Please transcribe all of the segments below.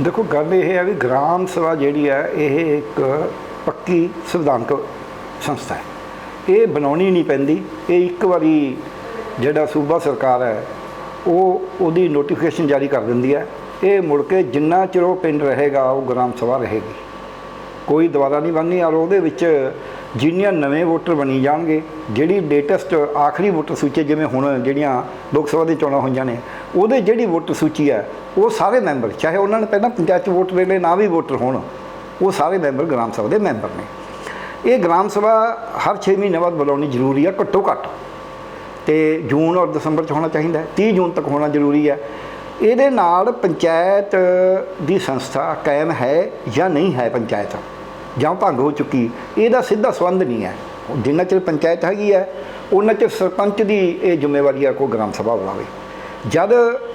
ਦੇਖੋ, ਗੱਲ ਇਹ ਹੈ ਵੀ ਗ੍ਰਾਮ ਸਭਾ ਜਿਹੜੀ ਹੈ, ਇਹ ਇੱਕ ਪੱਕੀ ਸੰਵਿਧਾਨਕ ਸੰਸਥਾ ਹੈ। ਇਹ ਬਣਾਉਣੀ ਨਹੀਂ ਪੈਂਦੀ। ਇਹ ਇੱਕ ਵਾਰੀ ਜਿਹੜਾ ਸੂਬਾ ਸਰਕਾਰ ਹੈ, ਉਹ ਉਹਦੀ ਨੋਟੀਫਿਕੇਸ਼ਨ ਜਾਰੀ ਕਰ ਦਿੰਦੀ ਹੈ। ਇਹ ਮੁੜ ਕੇ ਜਿੰਨਾ ਚਿਰ ਉਹ ਪਿੰਡ ਰਹੇਗਾ, ਉਹ ਗ੍ਰਾਮ ਸਭਾ ਰਹੇਗੀ। ਕੋਈ ਦੁਬਾਰਾ ਨਹੀਂ ਬਣਨੀ, ਔਰ ਉਹਦੇ ਵਿੱਚ ਜਿੰਨੀਆਂ ਨਵੇਂ ਵੋਟਰ ਬਣੀ ਜਾਣਗੇ, ਜਿਹੜੀ ਲੇਟੈਸਟ ਆਖਰੀ ਵੋਟਰ ਸੂਚੀ, ਜਿਵੇਂ ਹੁਣ ਜਿਹੜੀਆਂ ਲੋਕ ਸਭਾ ਦੀ ਚੋਣਾਂ ਹੋਈਆਂ ਨੇ, ਉਹਦੇ ਜਿਹੜੀ ਵੋਟਰ ਸੂਚੀ ਹੈ ਉਹ ਸਾਰੇ ਮੈਂਬਰ, ਚਾਹੇ ਉਹਨਾਂ ਨੇ ਪਹਿਲਾਂ ਪੰਚਾਇਤ 'ਚ ਵੋਟ ਲੈ ਨਾ ਵੀ ਵੋਟਰ ਹੋਣ, ਉਹ ਸਾਰੇ ਮੈਂਬਰ ਗ੍ਰਾਮ ਸਭਾ ਦੇ ਮੈਂਬਰ ਨੇ। ਇਹ ਗ੍ਰਾਮ ਸਭਾ ਹਰ 6 ਮਹੀਨੇ ਬਾਅਦ ਬੁਲਾਉਣੀ ਜ਼ਰੂਰੀ ਆ, ਘੱਟੋ ਘੱਟ। ਤੇ ਜੂਨ ਔਰ ਦਸੰਬਰ ਚ ਹੋਣਾ ਚਾਹੀਦਾ ਹੈ 30 ਜੂਨ ਤੱਕ ਹੋਣਾ ਜ਼ਰੂਰੀ ਹੈ। ਇਹਦੇ ਨਾਲ ਪੰਚਾਇਤ ਦੀ ਸੰਸਥਾ ਕਾਇਮ ਹੈ ਜਾਂ ਨਹੀਂ ਹੈ ਪੰਚਾਇਤ? ਜਾਂ ਭੰਗ ਹੋ ਚੁੱਕੀ? ਇਹਦਾ ਸਿੱਧਾ ਸੰਬੰਧ ਨਹੀਂ ਹੈ। ਜਿੰਨਾ ਚਿਰ ਪੰਚਾਇਤ ਹੈਗੀ ਹੈ ਉਹਨਾਂ ਚਿਰ ਸਰਪੰਚ ਦੀ ਇਹ ਜ਼ਿੰਮੇਵਾਰੀ ਆ ਕੋ ਗ੍ਰਾਮ ਸਭਾ ਬੁਲਾਵੇ ਜਦ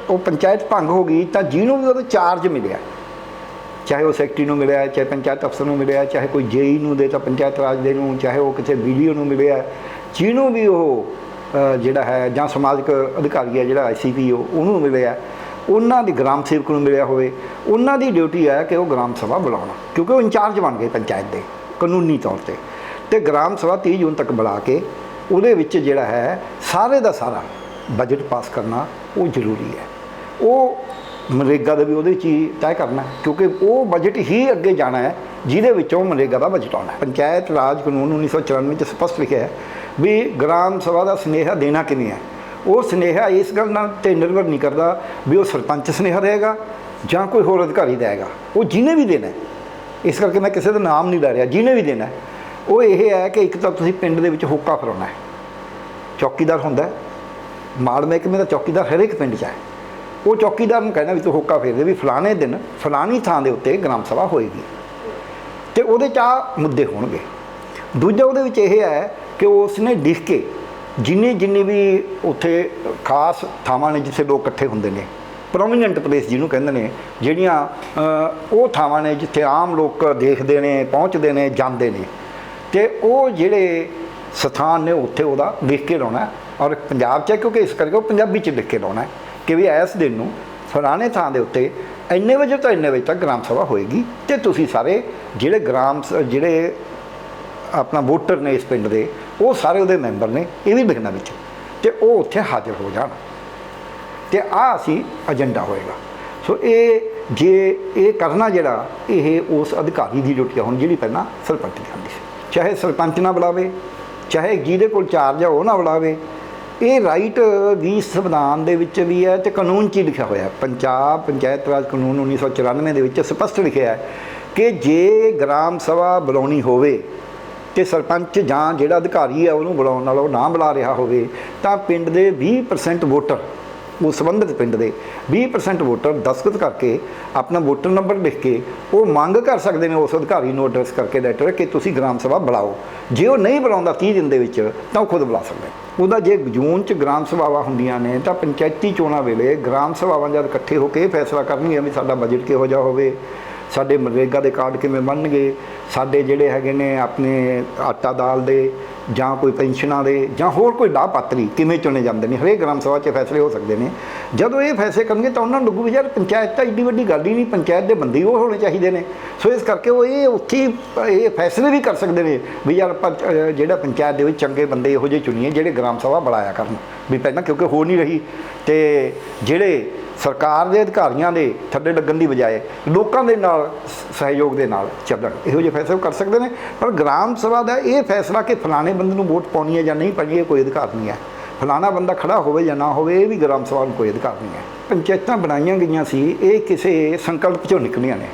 ਉਹ ਪੰਚਾਇਤ ਭੰਗ ਹੋ ਗਈ ਤਾਂ ਜਿਹਨੂੰ ਵੀ ਉਹਦਾ ਚਾਰਜ ਮਿਲਿਆ, ਚਾਹੇ ਉਹ ਸੈਕਟਰੀ ਨੂੰ ਮਿਲਿਆ, ਚਾਹੇ ਪੰਚਾਇਤ ਅਫਸਰ ਨੂੰ ਮਿਲਿਆ, ਚਾਹੇ ਕੋਈ ਜੇਈ ਨੂੰ ਦੇ ਤਾਂ ਪੰਚਾਇਤ ਰਾਜ ਦੇ ਨੂੰ, ਚਾਹੇ ਉਹ ਕਿਸੇ ਵੀਡੀਓ ਨੂੰ ਮਿਲਿਆ, ਜਿਹਨੂੰ ਵੀ ਉਹ ਜਿਹੜਾ ਹੈ ਜਾਂ ਸਮਾਜਿਕ ਅਧਿਕਾਰੀ ਹੈ ਜਿਹੜਾ ਆਈਸੀਪੀਓ ਉਹਨੂੰ ਮਿਲਿਆ, ਉਹਨਾਂ ਦੀ ਗ੍ਰਾਮ ਸੇਵਕ ਨੂੰ ਮਿਲਿਆ ਹੋਵੇ, ਉਹਨਾਂ ਦੀ ਡਿਊਟੀ ਹੈ ਕਿ ਉਹ ਗ੍ਰਾਮ ਸਭਾ ਬੁਲਾਉਣਾ, ਕਿਉਂਕਿ ਉਹ ਇੰਚਾਰਜ ਬਣ ਗਏ ਪੰਚਾਇਤ ਦੇ ਕਾਨੂੰਨੀ ਤੌਰ ਤੇ। ਤੇ ਗ੍ਰਾਮ ਸਭਾ 30 ਜੂਨ ਤੱਕ ਬੁਲਾ ਕੇ ਉਹਦੇ ਵਿੱਚ ਜਿਹੜਾ ਹੈ, ਸਾਰੇ ਦਾ ਸਾਰਾ ਬਜਟ ਪਾਸ ਕਰਨਾ ਉਹ ਜ਼ਰੂਰੀ ਹੈ। ਉਹ ਮਨਰੇਗਾ ਦਾ ਵੀ ਉਹਦੇ 'ਚ ਹੀ ਤੈਅ ਕਰਨਾ ਕਿਉਂਕਿ ਉਹ ਬਜਟ ਹੀ ਅੱਗੇ ਜਾਣਾ ਹੈ, ਜਿਹਦੇ ਵਿੱਚੋਂ ਮਨਰੇਗਾ ਦਾ ਬਜਟ ਆਉਣਾ ਪੰਚਾਇਤ ਰਾਜ ਕਾਨੂੰਨ 1994 ਚ ਸਪਸ਼ਟ ਲਿਖਿਆ ਹੈ ਵੀ ਗ੍ਰਾਮ ਸਭਾ ਦਾ ਸੁਨੇਹਾ ਦੇਣਾ ਕਿਵੇਂ ਹੈ। ਉਹ ਸੁਨੇਹਾ ਇਸ ਗੱਲ ਨਾਲ ਤੇ ਨਿਰਭਰ ਨਹੀਂ ਕਰਦਾ ਵੀ ਉਹ ਸਰਪੰਚ ਸੁਨੇਹਾ ਦੇਗਾ ਜਾਂ ਕੋਈ ਹੋਰ ਅਧਿਕਾਰੀ ਦੇਗਾ ਉਹ ਜਿਹਨੇ ਵੀ ਦੇਣਾ ਇਸ ਕਰਕੇ ਮੈਂ ਕਿਸੇ ਦਾ ਨਾਮ ਨਹੀਂ ਲੈ ਰਿਹਾ, ਜਿਹਨੇ ਵੀ ਦੇਣਾ ਉਹ ਇਹ ਹੈ ਕਿ ਇੱਕ ਤਾਂ ਤੁਸੀਂ ਪਿੰਡ ਦੇ ਵਿੱਚ ਹੋਕਾ ਫਰਾਉਣਾ ਹੈ। ਚੌਕੀਦਾਰ ਹੁੰਦਾ ਮਾਲ ਮਹਿਕਮੇ ਦਾ ਚੌਕੀਦਾਰ ਹਰੇਕ ਪਿੰਡ 'ਚ ਹੈ। ਉਹ ਚੌਕੀਦਾਰ ਨੂੰ ਕਹਿੰਦਾ ਵੀ ਤੂੰ ਹੋਕਾ ਫੇਰ ਦੇ ਵੀ ਫਲਾਣੇ ਦਿਨ ਫਲਾਣੀ ਥਾਂ ਦੇ ਉੱਤੇ ਗ੍ਰਾਮ ਸਭਾ ਹੋਏਗੀ। ਤੇ ਉਹਦੇ 'ਚ ਆ ਮੁੱਦੇ ਹੋਣਗੇ। ਦੂਜਾ ਉਹਦੇ ਵਿੱਚ ਇਹ ਹੈ ਕਿ ਉਸਨੇ ਲਿਖ ਕੇ ਜਿੰਨੀ ਜਿੰਨੀ ਵੀ ਉੱਥੇ ਖਾਸ ਥਾਵਾਂ ਨੇ ਜਿੱਥੇ ਲੋਕ ਇਕੱਠੇ ਹੁੰਦੇ ਨੇ ਪ੍ਰੋਮੀਨੈਂਟ ਪਲੇਸ ਜਿਹਨੂੰ ਕਹਿੰਦੇ ਨੇ, ਜਿਹੜੀਆਂ ਉਹ ਥਾਵਾਂ ਨੇ ਜਿੱਥੇ ਆਮ ਲੋਕ ਦੇਖਦੇ ਨੇ, ਪਹੁੰਚਦੇ ਨੇ, ਜਾਂਦੇ ਨੇ। ਤੇ ਉਹ ਜਿਹੜੇ ਸਥਾਨ ਨੇ, ਉੱਥੇ ਉਹਦਾ ਲਿਖ ਕੇ ਲਾਉਣਾ ਔਰ ਪੰਜਾਬ 'ਚ ਹੈ, ਕਿਉਂਕਿ ਇਸ ਕਰਕੇ ਉਹ ਪੰਜਾਬੀ 'ਚ ਲਿਖ ਕੇ ਲਾਉਣਾ ਕਿ ਵੀ ਇਸ ਦਿਨ ਨੂੰ ਫਲਾਣੇ ਥਾਂ ਦੇ ਉੱਤੇ ਇੰਨੇ ਵਜੇ ਤੋਂ ਇੰਨੇ ਵਜੇ ਤੱਕ ਗ੍ਰਾਮ ਸਭਾ ਹੋਏਗੀ ਤੇ ਤੁਸੀਂ ਸਾਰੇ ਜਿਹੜੇ ਗ੍ਰਾਮ ਜਿਹੜੇ ਆਪਣਾ ਵੋਟਰ ਨੇ ਇਸ ਪਿੰਡ ਦੇ, ਉਹ ਸਾਰੇ ਉਹਦੇ ਮੈਂਬਰ ਨੇ, ਇਹ ਵੀ ਲਿਖਣਾ ਵਿੱਚ ਤੇ ਉਹ ਉੱਥੇ ਹਾਜ਼ਰ ਹੋ ਜਾਣ। ਤੇ ਆ ਅਸੀਂ ਏਜੰਡਾ ਹੋਏਗਾ। ਸੋ ਇਹ ਜੇ ਇਹ ਕਰਨਾ ਜਿਹੜਾ, ਇਹ ਉਸ ਅਧਿਕਾਰੀ ਦੀ ਡਿਊਟੀ ਆ, ਹੁਣ ਜਿਹੜੀ ਪਹਿਲਾਂ ਸਰਪੰਚ ਦੀ ਹੁੰਦੀ ਸੀ। ਚਾਹੇ ਸਰਪੰਚ ਨਾ ਬੁਲਾਵੇ, ਚਾਹੇ ਜਿਹਦੇ ਕੋਲ ਚਾਰਜ ਆ, ਉਹ ਨਾ ਬੁਲਾਵੇ। ਇਹ ਰਾਈਟ ਵੀ ਸੰਵਿਧਾਨ ਦੇ ਵਿੱਚ ਵੀ ਹੈ ਤੇ ਕਾਨੂੰਨ 'ਚ ਹੀ ਲਿਖਿਆ ਹੋਇਆ ਪੰਜਾਬ ਪੰਚਾਇਤ ਰਾਜ ਕਾਨੂੰਨ 1994 ਦੇ ਵਿੱਚ ਸਪਸ਼ਟ ਲਿਖਿਆ ਹੈ ਕਿ ਜੇ ਗ੍ਰਾਮ ਸਭਾ ਬੁਲਾਉਣੀ ਹੋਵੇ ਤੇ ਸਰਪੰਚ ਜਾਂ ਜਿਹੜਾ ਅਧਿਕਾਰੀ ਹੈ ਉਹਨੂੰ ਬੁਲਾਉਣ ਨਾਲੋਂ ਨਾ ਬੁਲਾ ਰਿਹਾ ਹੋਵੇ, ਤਾਂ ਪਿੰਡ ਦੇ 20% ਵੋਟਰ ਉਹ ਸੰਬੰਧਿਤ ਪਿੰਡ ਦੇ 20% ਵੋਟਰ ਦਸਤਖਤ ਕਰਕੇ ਆਪਣਾ ਵੋਟਰ ਨੰਬਰ ਲਿਖ ਕੇ ਉਹ ਮੰਗ ਕਰ ਸਕਦੇ ਨੇ ਉਸ ਅਧਿਕਾਰੀ ਨੂੰ ਐਡਰੈਸ ਕਰਕੇ ਲੈਟਰ ਕਿ ਤੁਸੀਂ ਗ੍ਰਾਮ ਸਭਾ ਬੁਲਾਓ ਜੇ ਉਹ ਨਹੀਂ ਬੁਲਾਉਂਦਾ 30 ਦਿਨ ਦੇ ਵਿੱਚ, ਤਾਂ ਉਹ ਖੁਦ ਬੁਲਾ ਸਕਦਾ ਉਹਦਾ ਜੇ ਜੂਨ ਚ ਗ੍ਰਾਮ ਸਭਾਵਾਂ ਹੁੰਦੀਆਂ ਨੇ, ਤਾਂ ਪੰਚਾਇਤੀ ਚੋਣਾਂ ਵੇਲੇ ਗ੍ਰਾਮ ਸਭਾਵਾਂ ਜਦ ਇਕੱਠੇ ਹੋ ਕੇ ਇਹ ਫੈਸਲਾ ਕਰਨਗੀਆਂ ਵੀ ਸਾਡਾ ਬਜਟ ਕਿਹੋ ਜਿਹਾ ਹੋਵੇ। ਸਾਡੇ ਮਨਰੇਗਾ ਦੇ ਕਾਰਡ ਕਿਵੇਂ ਬਣਨਗੇ? ਸਾਡੇ ਜਿਹੜੇ ਹੈਗੇ ਨੇ ਆਪਣੇ ਆਟਾ ਦਾਲ ਦੇ ਜਾਂ ਕੋਈ ਪੈਨਸ਼ਨਾਂ ਦੇ ਜਾਂ ਹੋਰ ਕੋਈ ਲਾਭਪਾਤਰੀ ਕਿਵੇਂ ਚੁਣੇ ਜਾਂਦੇ ਨੇ? ਹਰੇਕ ਗ੍ਰਾਮ ਸਭਾ 'ਚ ਫੈਸਲੇ ਹੋ ਸਕਦੇ ਨੇ। ਜਦੋਂ ਇਹ ਫੈਸਲੇ ਕਰਨਗੇ ਤਾਂ ਉਹਨਾਂ ਨੂੰ ਲੱਗੂ ਵੀ ਯਾਰ ਪੰਚਾਇਤ ਤਾਂ ਏਡੀ ਵੱਡੀ ਗੱਲ ਹੀ ਨਹੀਂ, ਪੰਚਾਇਤ ਦੇ ਬੰਦੇ ਉਹ ਹੋਣੇ ਚਾਹੀਦੇ ਨੇ। ਸੋ ਇਸ ਕਰਕੇ ਉਹ ਇਹ ਉੱਥੇ ਹੀ ਇਹ ਫੈਸਲੇ ਵੀ ਕਰ ਸਕਦੇ ਨੇ ਵੀ ਯਾਰ ਆਪਾਂ ਜਿਹੜਾ ਪੰਚਾਇਤ ਦੇ ਵਿੱਚ ਚੰਗੇ ਬੰਦੇ ਇਹੋ ਜਿਹੇ ਚੁਣੀਏ ਜਿਹੜੇ ਗ੍ਰਾਮ ਸਭਾ ਬੁਲਾਇਆ ਕਰਨ। ਵੀ ਪਹਿਲਾਂ ਕਿਉਂਕਿ ਹੋ ਨਹੀਂ ਰਹੀ ਤੇ ਜਿਹੜੇ ਸਰਕਾਰ ਦੇ ਅਧਿਕਾਰੀਆਂ ਦੇ ਥੱਲੇ ਲੱਗਣ ਦੀ ਬਜਾਏ ਲੋਕਾਂ ਦੇ ਨਾਲ ਸ- ਸਹਿਯੋਗ ਦੇ ਨਾਲ ਚੱਲਣ। ਇਹੋ ਜਿਹੇ ਫੈਸਲੇ ਕਰ ਸਕਦੇ ਨੇ, ਪਰ ਗ੍ਰਾਮ ਸਭਾ ਦਾ ਇਹ ਫੈਸਲਾ ਕਿ ਫਲਾਣੇ ਬੰਦੇ ਨੂੰ ਵੋਟ ਪਾਉਣੀ ਹੈ ਜਾਂ ਨਹੀਂ ਪਾਉਣੀ, ਇਹ ਕੋਈ ਅਧਿਕਾਰ ਨਹੀਂ ਹੈ। ਫਲਾਣਾ ਬੰਦਾ ਖੜਾ ਹੋਵੇ ਜਾਂ ਨਾ ਹੋਵੇ, ਇਹ ਵੀ ਗ੍ਰਾਮ ਸਭਾ ਨੂੰ ਕੋਈ ਅਧਿਕਾਰ ਨਹੀਂ ਹੈ। ਪੰਚਾਇਤਾਂ ਬਣਾਈਆਂ ਗਈਆਂ ਸੀ, ਇਹ ਕਿਸੇ ਸੰਕਲਪ ਚੋਂ ਨਿਕਲੀਆਂ ਨੇ।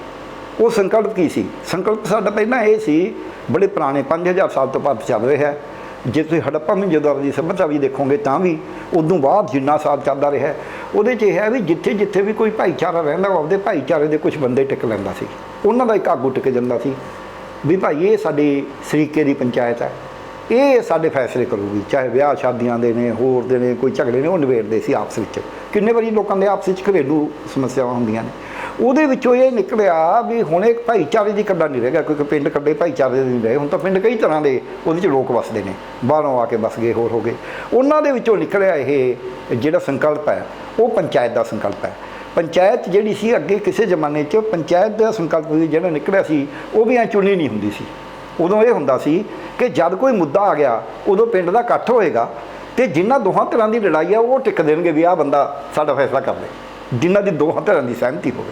ਉਹ ਸੰਕਲਪ ਕੀ ਸੀ? ਸੰਕਲਪ ਸਾਡਾ ਪਹਿਲਾਂ ਇਹ ਸੀ, ਬੜੇ ਪੁਰਾਣੇ 5000 ਸਾਲ ਤੋਂ ਬਾਅਦ ਚੱਲ ਰਿਹਾ ਹੈ। ਜੇ ਤੁਸੀਂ ਹੜੱਪਾ ਮੌਜੂਦਾਰ ਦੀ ਸਭਿਅਤਾ ਵੀ ਦੇਖੋਗੇ ਤਾਂ ਵੀ, ਉਦੋਂ ਬਾਅਦ ਜਿੰਨਾ ਸਾਲ ਚੱਲਦਾ ਰਿਹਾ ਉਹਦੇ 'ਚ ਇਹ ਹੈ ਵੀ ਜਿੱਥੇ ਜਿੱਥੇ ਵੀ ਕੋਈ ਭਾਈਚਾਰਾ ਰਹਿੰਦਾ ਉਹ ਆਪਦੇ ਭਾਈਚਾਰੇ ਦੇ ਕੁਝ ਬੰਦੇ ਟਿਕ ਲੈਂਦਾ ਸੀ। ਉਹਨਾਂ ਦਾ ਇੱਕ ਆਗੂ ਟਿਕ ਜਾਂਦਾ ਸੀ ਵੀ ਭਾਈ ਇਹ ਸਾਡੀ ਸਰੀਕੇ ਦੀ ਪੰਚਾਇਤ ਹੈ। ਇਹ ਸਾਡੇ ਫੈਸਲੇ ਕਰੂਗੀ, ਚਾਹੇ ਵਿਆਹ ਸ਼ਾਦੀਆਂ ਦੇ ਨੇ, ਹੋਰ ਦੇ ਨੇ, ਕੋਈ ਝਗੜੇ ਨੇ, ਉਹ ਨਿਬੇੜਦੇ ਸੀ ਆਪਸ ਵਿੱਚ। ਕਿੰਨੇ ਵਾਰੀ ਲੋਕਾਂ ਦੇ ਆਪਸ ਵਿੱਚ ਘਰੇਲੂ ਸਮੱਸਿਆਵਾਂ ਹੁੰਦੀਆਂ ਨੇ। ਉਹਦੇ ਵਿੱਚੋਂ ਇਹ ਨਿਕਲਿਆ ਵੀ ਹੁਣ ਇੱਕ ਭਾਈਚਾਰੇ ਦੀ ਕੱਡਾ ਨਹੀਂ ਰਹਿ ਗਿਆ, ਕਿਉਂਕਿ ਪਿੰਡ ਕੱਡੇ ਭਾਈਚਾਰੇ ਦੇ ਨਹੀਂ ਰਹੇ। ਹੁਣ ਤਾਂ ਪਿੰਡ ਕਈ ਤਰ੍ਹਾਂ ਦੇ ਉਹਦੇ 'ਚ ਲੋਕ ਵਸਦੇ ਨੇ। ਬਾਹਰੋਂ ਆ ਕੇ ਵਸ ਗਏ, ਹੋਰ ਹੋ ਗਏ। ਉਹਨਾਂ ਦੇ ਵਿੱਚੋਂ ਨਿਕਲਿਆ ਇਹ ਜਿਹੜਾ ਸੰਕਲਪ ਹੈ, ਉਹ ਪੰਚਾਇਤ ਦਾ ਸੰਕਲਪ ਹੈ। ਪੰਚਾਇਤ ਜਿਹੜੀ ਸੀ, ਅੱਗੇ ਕਿਸੇ ਜ਼ਮਾਨੇ 'ਚ ਪੰਚਾਇਤ ਦਾ ਸੰਕਲਪ ਜਿਹੜਾ ਨਿਕਲਿਆ ਸੀ, ਉਹ ਵੀ ਐ ਚੁਣੀ ਨਹੀਂ ਹੁੰਦੀ ਸੀ। ਉਦੋਂ ਇਹ ਹੁੰਦਾ ਸੀ ਕਿ ਜਦ ਕੋਈ ਮੁੱਦਾ ਆ ਗਿਆ, ਉਦੋਂ ਪਿੰਡ ਦਾ ਇਕੱਠ ਹੋਏਗਾ ਤੇ ਜਿਨ੍ਹਾਂ ਦੋਹਾਂ ਤਰ੍ਹਾਂ ਦੀ ਲੜਾਈ ਆ, ਉਹ ਟਿਕ ਦੇਣਗੇ ਵੀ ਆਹ ਬੰਦਾ ਸਾਡਾ ਫੈਸਲਾ ਕਰ ਲੈ। ਜਿਨ੍ਹਾਂ ਦੀ ਦੋ ਤਰ੍ਹਾਂ ਦੀ ਸਹਿਮਤੀ ਹੋਵੇ।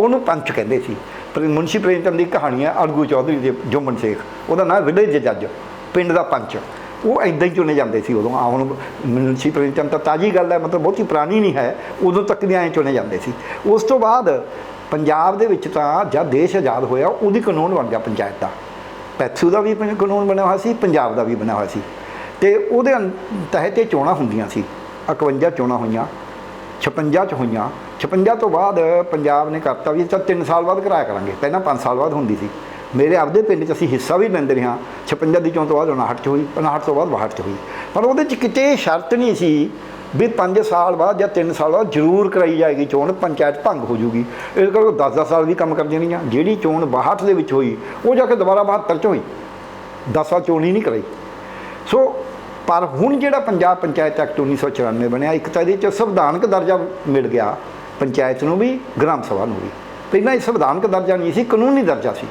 ਉਹਨੂੰ ਪੰਚ ਕਹਿੰਦੇ ਸੀ। ਪਰ, ਮੁਨਸ਼ੀ ਪ੍ਰੇਮ ਚੰਦ ਦੀ ਕਹਾਣੀ ਹੈ ਅਰਗੂ ਚੌਧਰੀ ਦੇ ਜੁਮਨ ਸ਼ੇਖ, ਉਹਦਾ ਨਾਮ ਵਿਲੇਜ ਜੱਜ, ਪਿੰਡ ਦਾ ਪੰਚ ਉਹ ਇਦਾਂ ਹੀ ਚੁਣੇ ਜਾਂਦੇ ਸੀ ਉਦੋਂ। ਆ ਹੁਣ ਮੁਨਸ਼ੀ ਪ੍ਰੇਮ ਚੰਦ ਤਾਂ ਤਾਜੀ ਗੱਲ ਹੈ, ਮਤਲਬ ਬਹੁਤੀ ਪੁਰਾਣੀ ਨਹੀਂ ਹੈ, ਉਦੋਂ ਤੱਕ ਵੀ ਐਂ ਚੁਣੇ ਜਾਂਦੇ ਸੀ। ਉਸ ਤੋਂ ਬਾਅਦ ਪੰਜਾਬ ਦੇ ਵਿੱਚ ਤਾਂ ਜਦ ਦੇਸ਼ ਆਜ਼ਾਦ ਹੋਇਆ, ਉਹਦੀ ਕਾਨੂੰਨ ਬਣ ਗਿਆ ਪੰਚਾਇਤ ਦਾ। ਪੈਥੂ ਦਾ ਵੀ ਪੰ- ਕਾਨੂੰਨ ਬਣਿਆ ਹੋਇਆ ਸੀ, ਪੰਜਾਬ ਦਾ ਵੀ ਬਣਿਆ ਹੋਇਆ ਸੀ। ਤੇ ਉਹਦੇ ਅੰ- ਤਹਿਤ ਇਹ ਚੋਣਾਂ ਹੁੰਦੀਆਂ ਸੀ। 51 ਚੋਣਾਂ ਹੋਈਆਂ। 56 ਚ ਹੋਈਆਂ। 56 ਤੋਂ ਬਾਅਦ ਪੰਜਾਬ ਨੇ ਕਰਤਾ ਵੀ ਤਾਂ 3 ਸਾਲ ਬਾਅਦ ਕਰਾਇਆ ਕਰਾਂਗੇ। ਪਹਿਲਾਂ 5 ਸਾਲ ਬਾਅਦ ਹੁੰਦੀ ਸੀ। ਮੇਰੇ ਆਪਦੇ ਪਿੰਡ 'ਚ ਅਸੀਂ ਹਿੱਸਾ ਵੀ ਲੈਂਦੇ ਰਹੇ ਹਾਂ। 56 ਦੀ ਚੋਣ ਤੋਂ ਬਾਅਦ 59 ਚ ਹੋਈ 59 ਤੋਂ ਬਾਅਦ 62 ਚ ਹੋਈ। ਪਰ ਉਹਦੇ 'ਚ ਕਿਤੇ ਸ਼ਰਤ ਨਹੀਂ ਸੀ ਵੀ 5 ਸਾਲ ਬਾਅਦ ਜਾਂ 3 ਸਾਲ ਬਾਅਦ ਜ਼ਰੂਰ ਕਰਾਈ ਜਾਏਗੀ ਚੋਣ, ਪੰਚਾਇਤ ਭੰਗ ਹੋ ਜੂਗੀ। ਇਸ ਕਰਕੇ 10-10 ਸਾਲ ਵੀ ਕੰਮ ਕਰ ਦੇਣੀਆਂ ਜਿਹੜੀ ਚੋਣ 62 ਦੇ ਵਿੱਚ ਹੋਈ, ਉਹ ਜਾ ਕੇ ਦੁਬਾਰਾ 72 ਚ ਹੋਈ। 10 ਸਾਲ ਚੋਣ ਹੀ ਨਹੀਂ ਕਰਾਈ। ਸੋ ਪਰ ਹੁਣ ਜਿਹੜਾ ਪੰਜਾਬ ਪੰਚਾਇਤ ਐਕਟ 1994 ਬਣਿਆ, ਇੱਕ ਤਾਂ ਇਹਦੇ ਚ ਸੰਵਿਧਾਨਕ ਦਰਜਾ ਮਿਲ ਗਿਆ ਪੰਚਾਇਤ ਨੂੰ ਵੀ, ਗ੍ਰਾਮ ਸਭਾ ਨੂੰ ਵੀ। ਪਹਿਲਾਂ ਇਹ ਸੰਵਿਧਾਨਕ ਦਰਜਾ ਨਹੀਂ ਸੀ, ਕਾਨੂੰਨੀ ਦਰਜਾ ਸੀ।